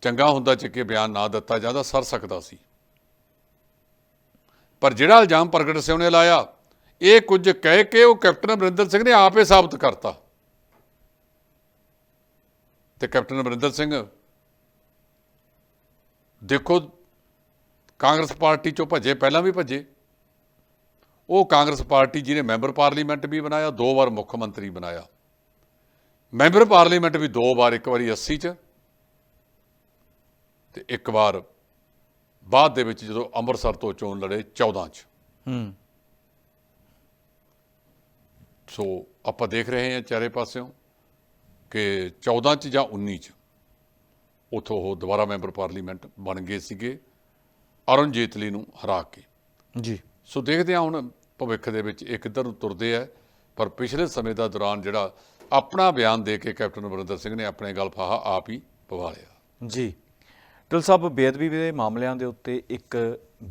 ਚੰਗਾ ਹੁੰਦਾ ਚ ਕਿ ਬਿਆਨ ਨਾ ਦਿੱਤਾ ਜਾਂਦਾ ਸਰ ਸਕਦਾ ਸੀ। ਪਰ ਜਿਹੜਾ ਇਲਜ਼ਾਮ ਪ੍ਰਗਟ ਸਿੰਘ ਨੇ ਲਾਇਆ, ਇਹ ਕੁਝ ਕਹਿ ਕੇ ਉਹ ਕੈਪਟਨ ਅਮਰਿੰਦਰ ਸਿੰਘ ਨੇ ਆਪੇ ਸਾਬਤ ਕਰਤਾ। ਤੇ ਕੈਪਟਨ ਅਮਰਿੰਦਰ ਸਿੰਘ, ਦੇਖੋ, ਕਾਂਗਰਸ ਪਾਰਟੀ ਚੋਂ ਭੱਜੇ, ਪਹਿਲਾਂ ਵੀ ਭੱਜੇ। ਉਹ ਕਾਂਗਰਸ ਪਾਰਟੀ ਜਿਹਨੇ ਮੈਂਬਰ ਪਾਰਲੀਮੈਂਟ ਵੀ ਬਣਾਇਆ, ਦੋ ਵਾਰ ਮੁੱਖ ਮੰਤਰੀ ਬਣਾਇਆ। ਮੈਂਬਰ ਪਾਰਲੀਮੈਂਟ ਵੀ ਦੋ ਵਾਰ, ਇੱਕ ਵਾਰੀ 80 ਚ। ਤੇ ਇੱਕ ਵਾਰ ਬਾਅਦ ਦੇ ਵਿੱਚ ਜਦੋਂ ਅੰਮ੍ਰਿਤਸਰ ਤੋਂ ਚੋਣ ਲੜੇ 14 ਚ। ਹੂੰ। ਸੋ ਆਪਾਂ ਦੇਖ ਰਹੇ ਹਾਂ ਚਾਰੇ ਪਾਸਿਓਂ ਕਿ 14 ਚ ਜਾਂ 19 ਚ ਉਥੋਂ ਉਹ ਦੁਬਾਰਾ ਮੈਂਬਰ ਪਾਰਲੀਮੈਂਟ ਬਣ ਗਏ ਸੀਗੇ ਅਰੁਣ ਜੇਤਲੀ ਨੂੰ ਹਰਾ ਕੇ। ਜੀ। ਸੋ ਦੇਖਦੇ ਹਾਂ ਹੁਣ ਭਵਿੱਖ ਦੇ ਵਿੱਚ ਇਹ ਕਿੱਧਰ ਨੂੰ ਤੁਰਦੇ ਆ। ਪਰ ਪਿਛਲੇ ਸਮੇਂ ਦਾ ਦੌਰਾਨ ਜਿਹੜਾ ਆਪਣਾ ਬਿਆਨ ਦੇ ਕੇ ਕੈਪਟਨ ਅਮਰਿੰਦਰ ਸਿੰਘ ਨੇ ਆਪਣੇ ਗਲ ਫਾਹਾ ਆਪ ਹੀ ਪਵਾ ਲਿਆ। ਜੀ। ਢਿੱਲ ਸਾਹਿਬ, ਬੇਅਦਬੀ ਦੇ ਮਾਮਲਿਆਂ ਦੇ ਉੱਤੇ ਇੱਕ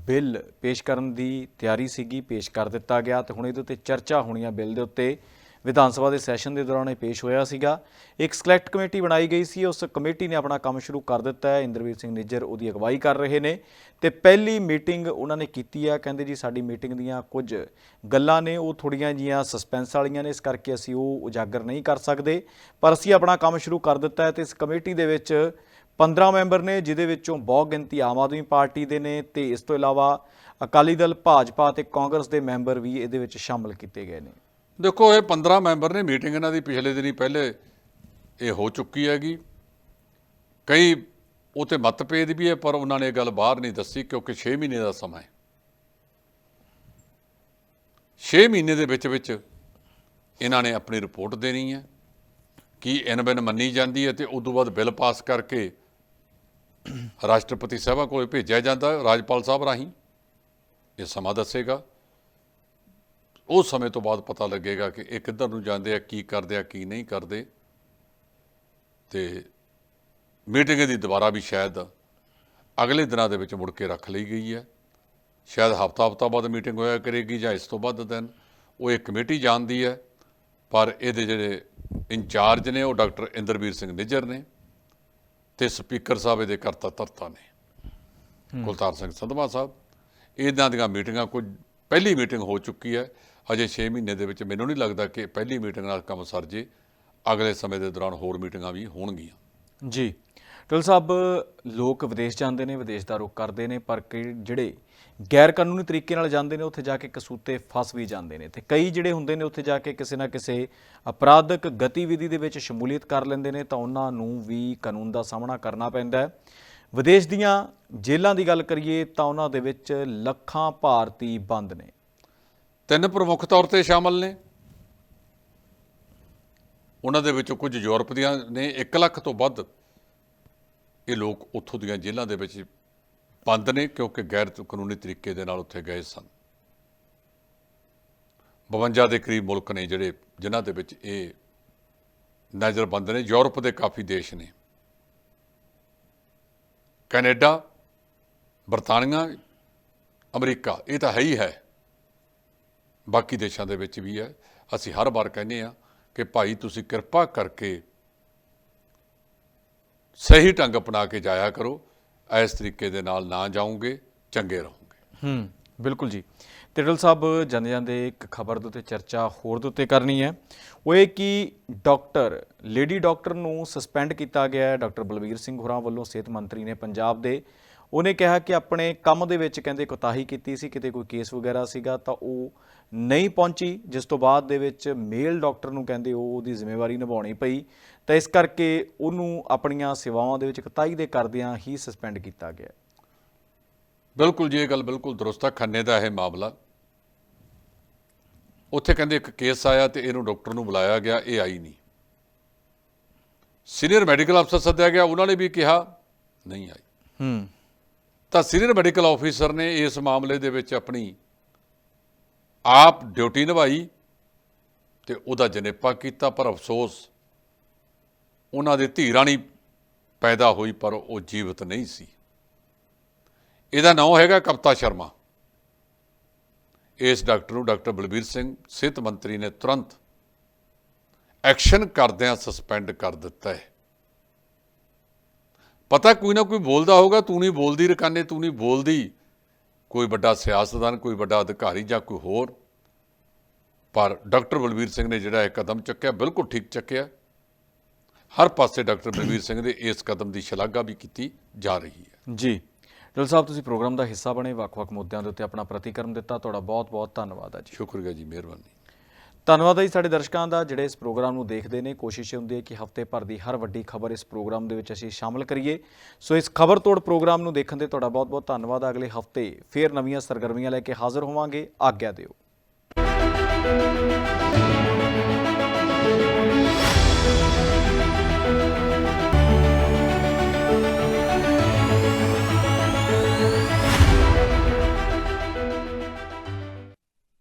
ਬਿੱਲ ਪੇਸ਼ ਕਰਨ ਦੀ ਤਿਆਰੀ ਸੀਗੀ, ਪੇਸ਼ ਕਰ ਦਿੱਤਾ ਗਿਆ ਤੇ ਹੁਣ ਇਹਦੇ ਉੱਤੇ ਚਰਚਾ ਹੋਣੀ ਆ ਬਿੱਲ ਦੇ ਉੱਤੇ। ਵਿਧਾਨ ਸਭਾ ਦੇ ਸੈਸ਼ਨ ਦੇ ਦੌਰਾਨ ਇਹ ਪੇਸ਼ ਹੋਇਆ ਸੀਗਾ। ਇੱਕ ਸਿਲੈਕਟ ਕਮੇਟੀ ਬਣਾਈ ਗਈ ਸੀ, ਉਸ ਕਮੇਟੀ ਨੇ ਆਪਣਾ ਕੰਮ ਸ਼ੁਰੂ ਕਰ ਦਿੱਤਾ ਹੈ। ਇੰਦਰਵੀਰ ਸਿੰਘ ਨਿੱਜਰ ਉਹਦੀ ਅਗਵਾਈ ਕਰ ਰਹੇ ਨੇ ਤੇ ਪਹਿਲੀ ਮੀਟਿੰਗ ਉਹਨਾਂ ਨੇ ਕੀਤੀ ਆ। ਕਹਿੰਦੇ ਜੀ ਸਾਡੀ ਮੀਟਿੰਗ ਦੀਆਂ ਕੁਝ ਗੱਲਾਂ ਨੇ, ਉਹ ਥੋੜੀਆਂ ਜੀਆਂ ਸਸਪੈਂਸ ਵਾਲੀਆਂ ਨੇ, ਇਸ ਕਰਕੇ ਅਸੀਂ ਉਹ ਉਜਾਗਰ ਨਹੀਂ ਕਰ ਸਕਦੇ। ਪਰ ਅਸੀਂ ਆਪਣਾ ਕੰਮ ਸ਼ੁਰੂ ਕਰ ਦਿੱਤਾ ਹੈ ਤੇ ਇਸ ਕਮੇਟੀ ਦੇ ਵਿੱਚ 15 ਮੈਂਬਰ ਨੇ, ਜਿਹਦੇ ਵਿੱਚੋਂ ਬਹੁ ਗਿਣਤੀ ਆਮ ਆਦਮੀ ਪਾਰਟੀ ਦੇ ਨੇ ਤੇ ਇਸ ਤੋਂ ਇਲਾਵਾ ਅਕਾਲੀ ਦਲ, ਭਾਜਪਾ ਤੇ ਕਾਂਗਰਸ ਦੇ ਮੈਂਬਰ ਵੀ ਇਹਦੇ ਵਿੱਚ ਸ਼ਾਮਲ ਕੀਤੇ ਗਏ ਨੇ। ਦੇਖੋ, ਇਹ 15 ਮੈਂਬਰ ਨੇ ਮੀਟਿੰਗ ਇਹਨਾਂ ਦੀ ਪਿਛਲੇ ਦਿਨੀ ਪਹਿਲੇ ਇਹ ਹੋ ਚੁੱਕੀ ਹੈਗੀ। ਕਈ ਉਤੇ ਮਤਭੇਦ ਵੀ ਹੈ, ਪਰ ਉਹਨਾਂ ਨੇ ਇਹ ਗੱਲ ਬਾਹਰ ਨਹੀਂ ਦੱਸੀ, ਕਿਉਂਕਿ 6 ਮਹੀਨੇ ਦਾ ਸਮਾਂ ਹੈ। 6 ਮਹੀਨੇ ਦੇ ਵਿੱਚ ਵਿੱਚ ਇਹਨਾਂ ਨੇ ਆਪਣੀ ਰਿਪੋਰਟ ਦੇਣੀ ਹੈ, ਕੀ ਐਨਬਨ ਮੰਨੀ ਜਾਂਦੀ ਹੈ ਤੇ ਉਸ ਤੋਂ ਬਾਅਦ ਬਿੱਲ ਪਾਸ ਕਰਕੇ ਰਾਸ਼ਟਰਪਤੀ ਸਾਹਿਬਾਂ ਕੋਲ ਭੇਜਿਆ ਜਾਂਦਾ ਰਾਜਪਾਲ ਸਾਹਿਬ ਰਾਹੀਂ। ਇਹ ਸਮਾਂ ਦੱਸੇਗਾ। ਉਹ ਸਮੇਂ ਤੋਂ ਬਾਅਦ ਪਤਾ ਲੱਗੇਗਾ ਕਿ ਇਹ ਕਿੱਧਰ ਨੂੰ ਜਾਂਦੇ ਆ, ਕੀ ਕਰਦੇ ਆ, ਕੀ ਨਹੀਂ ਕਰਦੇ। ਤੇ ਮੀਟਿੰਗ ਦੀ ਦੁਬਾਰਾ ਵੀ ਸ਼ਾਇਦ ਅਗਲੇ ਦਿਨਾਂ ਦੇ ਵਿੱਚ ਮੁੜ ਕੇ ਰੱਖ ਲਈ ਗਈ ਹੈ। ਸ਼ਾਇਦ ਹਫਤਾ ਹਫਤਾ ਬਾਅਦ ਮੀਟਿੰਗ ਹੋਇਆ ਕਰੇਗੀ ਜਾਂ ਇਸ ਤੋਂ ਵੱਧ ਦਿਨ। ਉਹ ਇੱਕ ਕਮੇਟੀ ਜਾਣਦੀ ਹੈ, ਪਰ ਇਹਦੇ ਜਿਹੜੇ ਇੰਚਾਰਜ ਨੇ, ਉਹ ਡਾਕਟਰ ਇੰਦਰਵੀਰ ਸਿੰਘ ਨਿੱਜਰ ਨੇ। ਤੇ ਸਪੀਕਰ ਸਾਹਿਬ ਇਹਦੇ ਕਰਤਾ ਧਰਤਾ ਨੇ। ਕੁਲਤਾਰ ਸਿੰਘ ਸੰਧਵਾ ਸਾਹਿਬ, ਇਹਨਾਂ ਦੀਆਂ ਮੀਟਿੰਗਾਂ ਕੁਝ ਪਹਿਲੀ ਮੀਟਿੰਗ ਹੋ ਚੁੱਕੀ ਹੈ। ਅਜੇ 6 ਮਹੀਨੇ ਦੇ ਵਿੱਚ ਮੈਨੂੰ ਨਹੀਂ ਲੱਗਦਾ ਕਿ ਪਹਿਲੀ ਮੀਟਿੰਗ ਨਾਲ ਕੰਮ ਸਰ ਜੇ। ਅਗਲੇ ਸਮੇਂ ਦੇ ਦੌਰਾਨ ਹੋਰ ਮੀਟਿੰਗਾਂ ਵੀ ਹੋਣਗੀਆਂ। ਜੀ, ਟਲ ਸਾਹਿਬ, ਲੋਕ ਵਿਦੇਸ਼ ਜਾਂਦੇ ਨੇ, ਵਿਦੇਸ਼ ਦਾ ਰੁਖ ਕਰਦੇ ਨੇ, ਪਰ ਕਈ ਜਿਹੜੇ ਗੈਰ ਕਾਨੂੰਨੀ ਤਰੀਕੇ ਨਾਲ ਜਾਂਦੇ ਨੇ, ਉੱਥੇ ਜਾ ਕੇ ਕਸੂਤੇ ਫਸ ਵੀ ਜਾਂਦੇ ਨੇ। ਤੇ ਕਈ ਜਿਹੜੇ ਹੁੰਦੇ ਨੇ, ਉੱਥੇ ਜਾ ਕੇ ਕਿਸੇ ਨਾ ਕਿਸੇ ਅਪਰਾਧਕ ਗਤੀਵਿਧੀ ਦੇ ਵਿੱਚ ਸ਼ਮੂਲੀਅਤ ਕਰ ਲੈਂਦੇ ਨੇ, ਤਾਂ ਉਹਨਾਂ ਨੂੰ ਵੀ ਕਾਨੂੰਨ ਦਾ ਸਾਹਮਣਾ ਕਰਨਾ ਪੈਂਦਾ ਹੈ। ਵਿਦੇਸ਼ ਦੀਆਂ ਜੇਲ੍ਹਾਂ ਦੀ ਗੱਲ ਕਰੀਏ, ਤਾਂ ਉਹਨਾਂ ਦੇ ਵਿੱਚ ਲੱਖਾਂ ਭਾਰਤੀ ਬੰਦ ਨੇ। ਤਿੰਨ ਪ੍ਰਮੁੱਖ ਤੌਰ ਤੇ ਸ਼ਾਮਲ ਨੇ। ਉਹਨਾਂ ਦੇ ਵਿੱਚੋਂ ਕੁਝ ਯੂਰਪ ਦੀਆਂ ਨੇ 1 ਲੱਖ ਤੋਂ ਵੱਧ। ਇਹ ਲੋਕ ਉੱਥੋਂ ਦੀਆਂ ਜੇਲ੍ਹਾਂ ਦੇ ਵਿੱਚ ਬੰਦ ਨੇ ਕਿਉਂਕਿ ਗੈਰ ਕਾਨੂੰਨੀ ਤਰੀਕੇ ਦੇ ਨਾਲ ਉੱਥੇ ਗਏ ਸਨ। 52 ਦੇ ਕਰੀਬ ਮੁਲਕ ਨੇ ਜਿਹੜੇ, ਜਿਨ੍ਹਾਂ ਦੇ ਵਿੱਚ ਇਹ ਨਜ਼ਰਬੰਦ ਨੇ, ਯੂਰਪ ਦੇ ਕਾਫੀ ਦੇਸ਼ ਨੇ। ਕੈਨੇਡਾ, ਬਰਤਾਨੀਆ, ਅਮਰੀਕਾ, ਇਹ ਤਾਂ ਹੈ ਹੀ ਹੈ। ਬਾਕੀ ਦੇਸ਼ਾਂ ਦੇ ਵਿੱਚ ਵੀ ਹੈ। ਅਸੀਂ ਹਰ ਵਾਰ ਕਹਿੰਦੇ ਆ ਕਿ ਭਾਈ ਤੁਸੀਂ ਕਿਰਪਾ ਕਰਕੇ ਸਹੀ ਢੰਗ ਅਪਣਾ ਕੇ ਜਾਇਆ ਕਰੋ। ਇਸ ਤਰੀਕੇ ਦੇ ਨਾਲ ਨਾ ਜਾਓਗੇ, ਚੰਗੇ ਰਹੋਗੇ। ਹੂੰ, ਬਿਲਕੁਲ ਜੀ। ਤਿੜਲ ਸਾਹਿਬ, ਜਾਂਦੇ ਜਾਂਦੇ ਇੱਕ ਖਬਰ ਦੇ ਉੱਤੇ ਚਰਚਾ ਹੋਰ ਦੇ ਉੱਤੇ ਕਰਨੀ ਹੈ। ਉਹ ਇਹ ਕਿ ਡਾਕਟਰ, ਲੇਡੀ ਡਾਕਟਰ ਨੂੰ ਸਸਪੈਂਡ ਕੀਤਾ ਗਿਆ ਹੈ। ਡਾਕਟਰ ਬਲਵੀਰ ਸਿੰਘ ਹੋਰਾਂ ਵੱਲੋਂ ਸਿਹਤ ਮੰਤਰੀ ਨੇ ਪੰਜਾਬ ਦੇ ਉਹਨੇ ਕਿਹਾ ਕਿ ਆਪਣੇ ਕੰਮ ਦੇ ਵਿੱਚ ਕਹਿੰਦੇ ਕੋਤਾਹੀ ਕੀਤੀ ਸੀ ਕਿਤੇ ਕੋਈ ਕੇਸ ਵਗੈਰਾ ਸੀਗਾ ਤਾਂ ਉਹ ਨਹੀਂ ਪਹੁੰਚੀ ਜਿਸ ਤੋਂ ਬਾਅਦ ਦੇ ਵਿੱਚ ਮੇਲ ਡਾਕਟਰ ਨੂੰ ਕਹਿੰਦੇ ਉਹ ਉਹਦੀ ਜ਼ਿੰਮੇਵਾਰੀ ਨਿਭਾਉਣੀ ਪਈ। ਤਾਂ ਇਸ ਕਰਕੇ ਉਹਨੂੰ ਆਪਣੀਆਂ ਸੇਵਾਵਾਂ ਦੇ ਵਿੱਚ ਕੋਤਾਹੀ ਦੇ ਕਰਦਿਆਂ ਹੀ ਸਸਪੈਂਡ ਕੀਤਾ ਗਿਆ। ਬਿਲਕੁਲ ਜੀ ਇਹ ਗੱਲ ਬਿਲਕੁਲ ਦਰੁਸਤ ਹੈ ਖੰਨੇ ਦਾ ਇਹ ਮਾਮਲਾ। ਉੱਥੇ ਕਹਿੰਦੇ ਇੱਕ ਕੇਸ ਆਇਆ ਤੇ ਇਹਨੂੰ ਡਾਕਟਰ ਨੂੰ ਬੁਲਾਇਆ ਗਿਆ ਇਹ ਆਈ ਨਹੀਂ। ਸੀਨੀਅਰ ਮੈਡੀਕਲ ਅਫਸਰ ਸੱਦਿਆ ਗਿਆ ਉਹਨਾਂ ਨੇ ਵੀ ਕਿਹਾ ਨਹੀਂ ਆਈ। ਹੂੰ। ਤਾਂ ਸੀਨੀਅਰ ਮੈਡੀਕਲ ਆਫੀਸਰ ਨੇ ਇਸ ਮਾਮਲੇ ਦੇ ਵਿੱਚ ਆਪਣੀ ਆਪ ਡਿਊਟੀ ਨਿਭਾਈ ਤੇ ਉਹਦਾ ਜਨੇਪਾ ਕੀਤਾ, ਪਰ ਅਫਸੋਸ ਉਹਨਾਂ ਦੇ ਧੀ ਰਾਣੀ ਪੈਦਾ ਹੋਈ, ਪਰ ਉਹ ਜੀਵਤ ਨਹੀਂ ਸੀ। ਇਹਦਾ ਨਾਮ ਹੈਗਾ ਕਪਤਾ ਸ਼ਰਮਾ। ਇਸ ਡਾਕਟਰ ਨੂੰ ਡਾਕਟਰ ਬਲਬੀਰ ਸਿੰਘ, ਸਿਹਤ ਮੰਤਰੀ ਨੇ ਤੁਰੰਤ ਐਕਸ਼ਨ ਕਰਦਿਆਂ ਸਸਪੈਂਡ ਕਰ ਦਿੱਤਾ ਹੈ। ਪਤਾ ਕੋਈ ਨਾ ਕੋਈ ਬੋਲਦਾ ਹੋਗਾ ਤੂੰ ਨਹੀਂ ਬੋਲਦੀ ਰਕਾਨੇ ਤੂੰ ਨਹੀਂ ਬੋਲਦੀ। ਕੋਈ ਵੱਡਾ ਸਿਆਸਤਦਾਨ ਕੋਈ ਵੱਡਾ ਅਧਿਕਾਰੀ ਜਾਂ ਕੋਈ ਹੋਰ। ਪਰ ਡਾਕਟਰ ਬਲਵੀਰ ਸਿੰਘ ਨੇ ਜਿਹੜਾ ਇਹ ਕਦਮ ਚੱਕਿਆ ਬਿਲਕੁਲ ਠੀਕ ਚੱਕਿਆ। ਹਰ ਪਾਸੇ ਡਾਕਟਰ ਬਲਵੀਰ ਸਿੰਘ ਦੇ ਇਸ ਕਦਮ ਦੀ ਸ਼ਲਾਘਾ ਵੀ ਕੀਤੀ ਜਾ ਰਹੀ ਹੈ। ਜੀ। ਡਲ ਸਾਹਿਬ ਤੁਸੀਂ ਪ੍ਰੋਗਰਾਮ ਦਾ ਹਿੱਸਾ ਬਣੇ ਵੱਖ-ਵੱਖ ਮੁੱਦਿਆਂ ਦੇ ਉੱਤੇ ਆਪਣਾ ਪ੍ਰਤੀਕਰਮ ਦਿੱਤਾ। ਤੁਹਾਡਾ ਬਹੁਤ-ਬਹੁਤ ਧੰਨਵਾਦ ਹੈ ਜੀ। ਸ਼ੁਕਰੀਆ ਜੀ ਮਿਹਰਬਾਨੀ। ਧੰਨਵਾਦ ਹੈ ਜੀ ਸਾਡੇ ਦਰਸ਼ਕਾਂ ਦਾ, ਜਿਹੜੇ ਇਸ ਪ੍ਰੋਗਰਾਮ ਨੂੰ ਦੇਖਦੇ ਨੇ। ਕੋਸ਼ਿਸ਼ ਹੁੰਦੀ ਹੈ ਕਿ ਹਫ਼ਤੇ ਭਰ ਦੀ ਹਰ ਵੱਡੀ ਖਬਰ ਇਸ ਪ੍ਰੋਗਰਾਮ ਦੇ ਵਿੱਚ ਅਸੀਂ ਸ਼ਾਮਲ ਕਰੀਏ। ਸੋ ਇਸ ਖਬਰ ਤੋੜ ਪ੍ਰੋਗਰਾਮ ਨੂੰ ਦੇਖਣ ਤੇ ਤੁਹਾਡਾ ਬਹੁਤ-ਬਹੁਤ ਧੰਨਵਾਦ। ਅਗਲੇ ਹਫ਼ਤੇ ਫੇਰ ਨਵੀਆਂ ਸਰਗਰਮੀਆਂ ਲੈ ਕੇ ਹਾਜ਼ਰ ਹੋਵਾਂਗੇ। ਆਗਿਆ ਦਿਓ।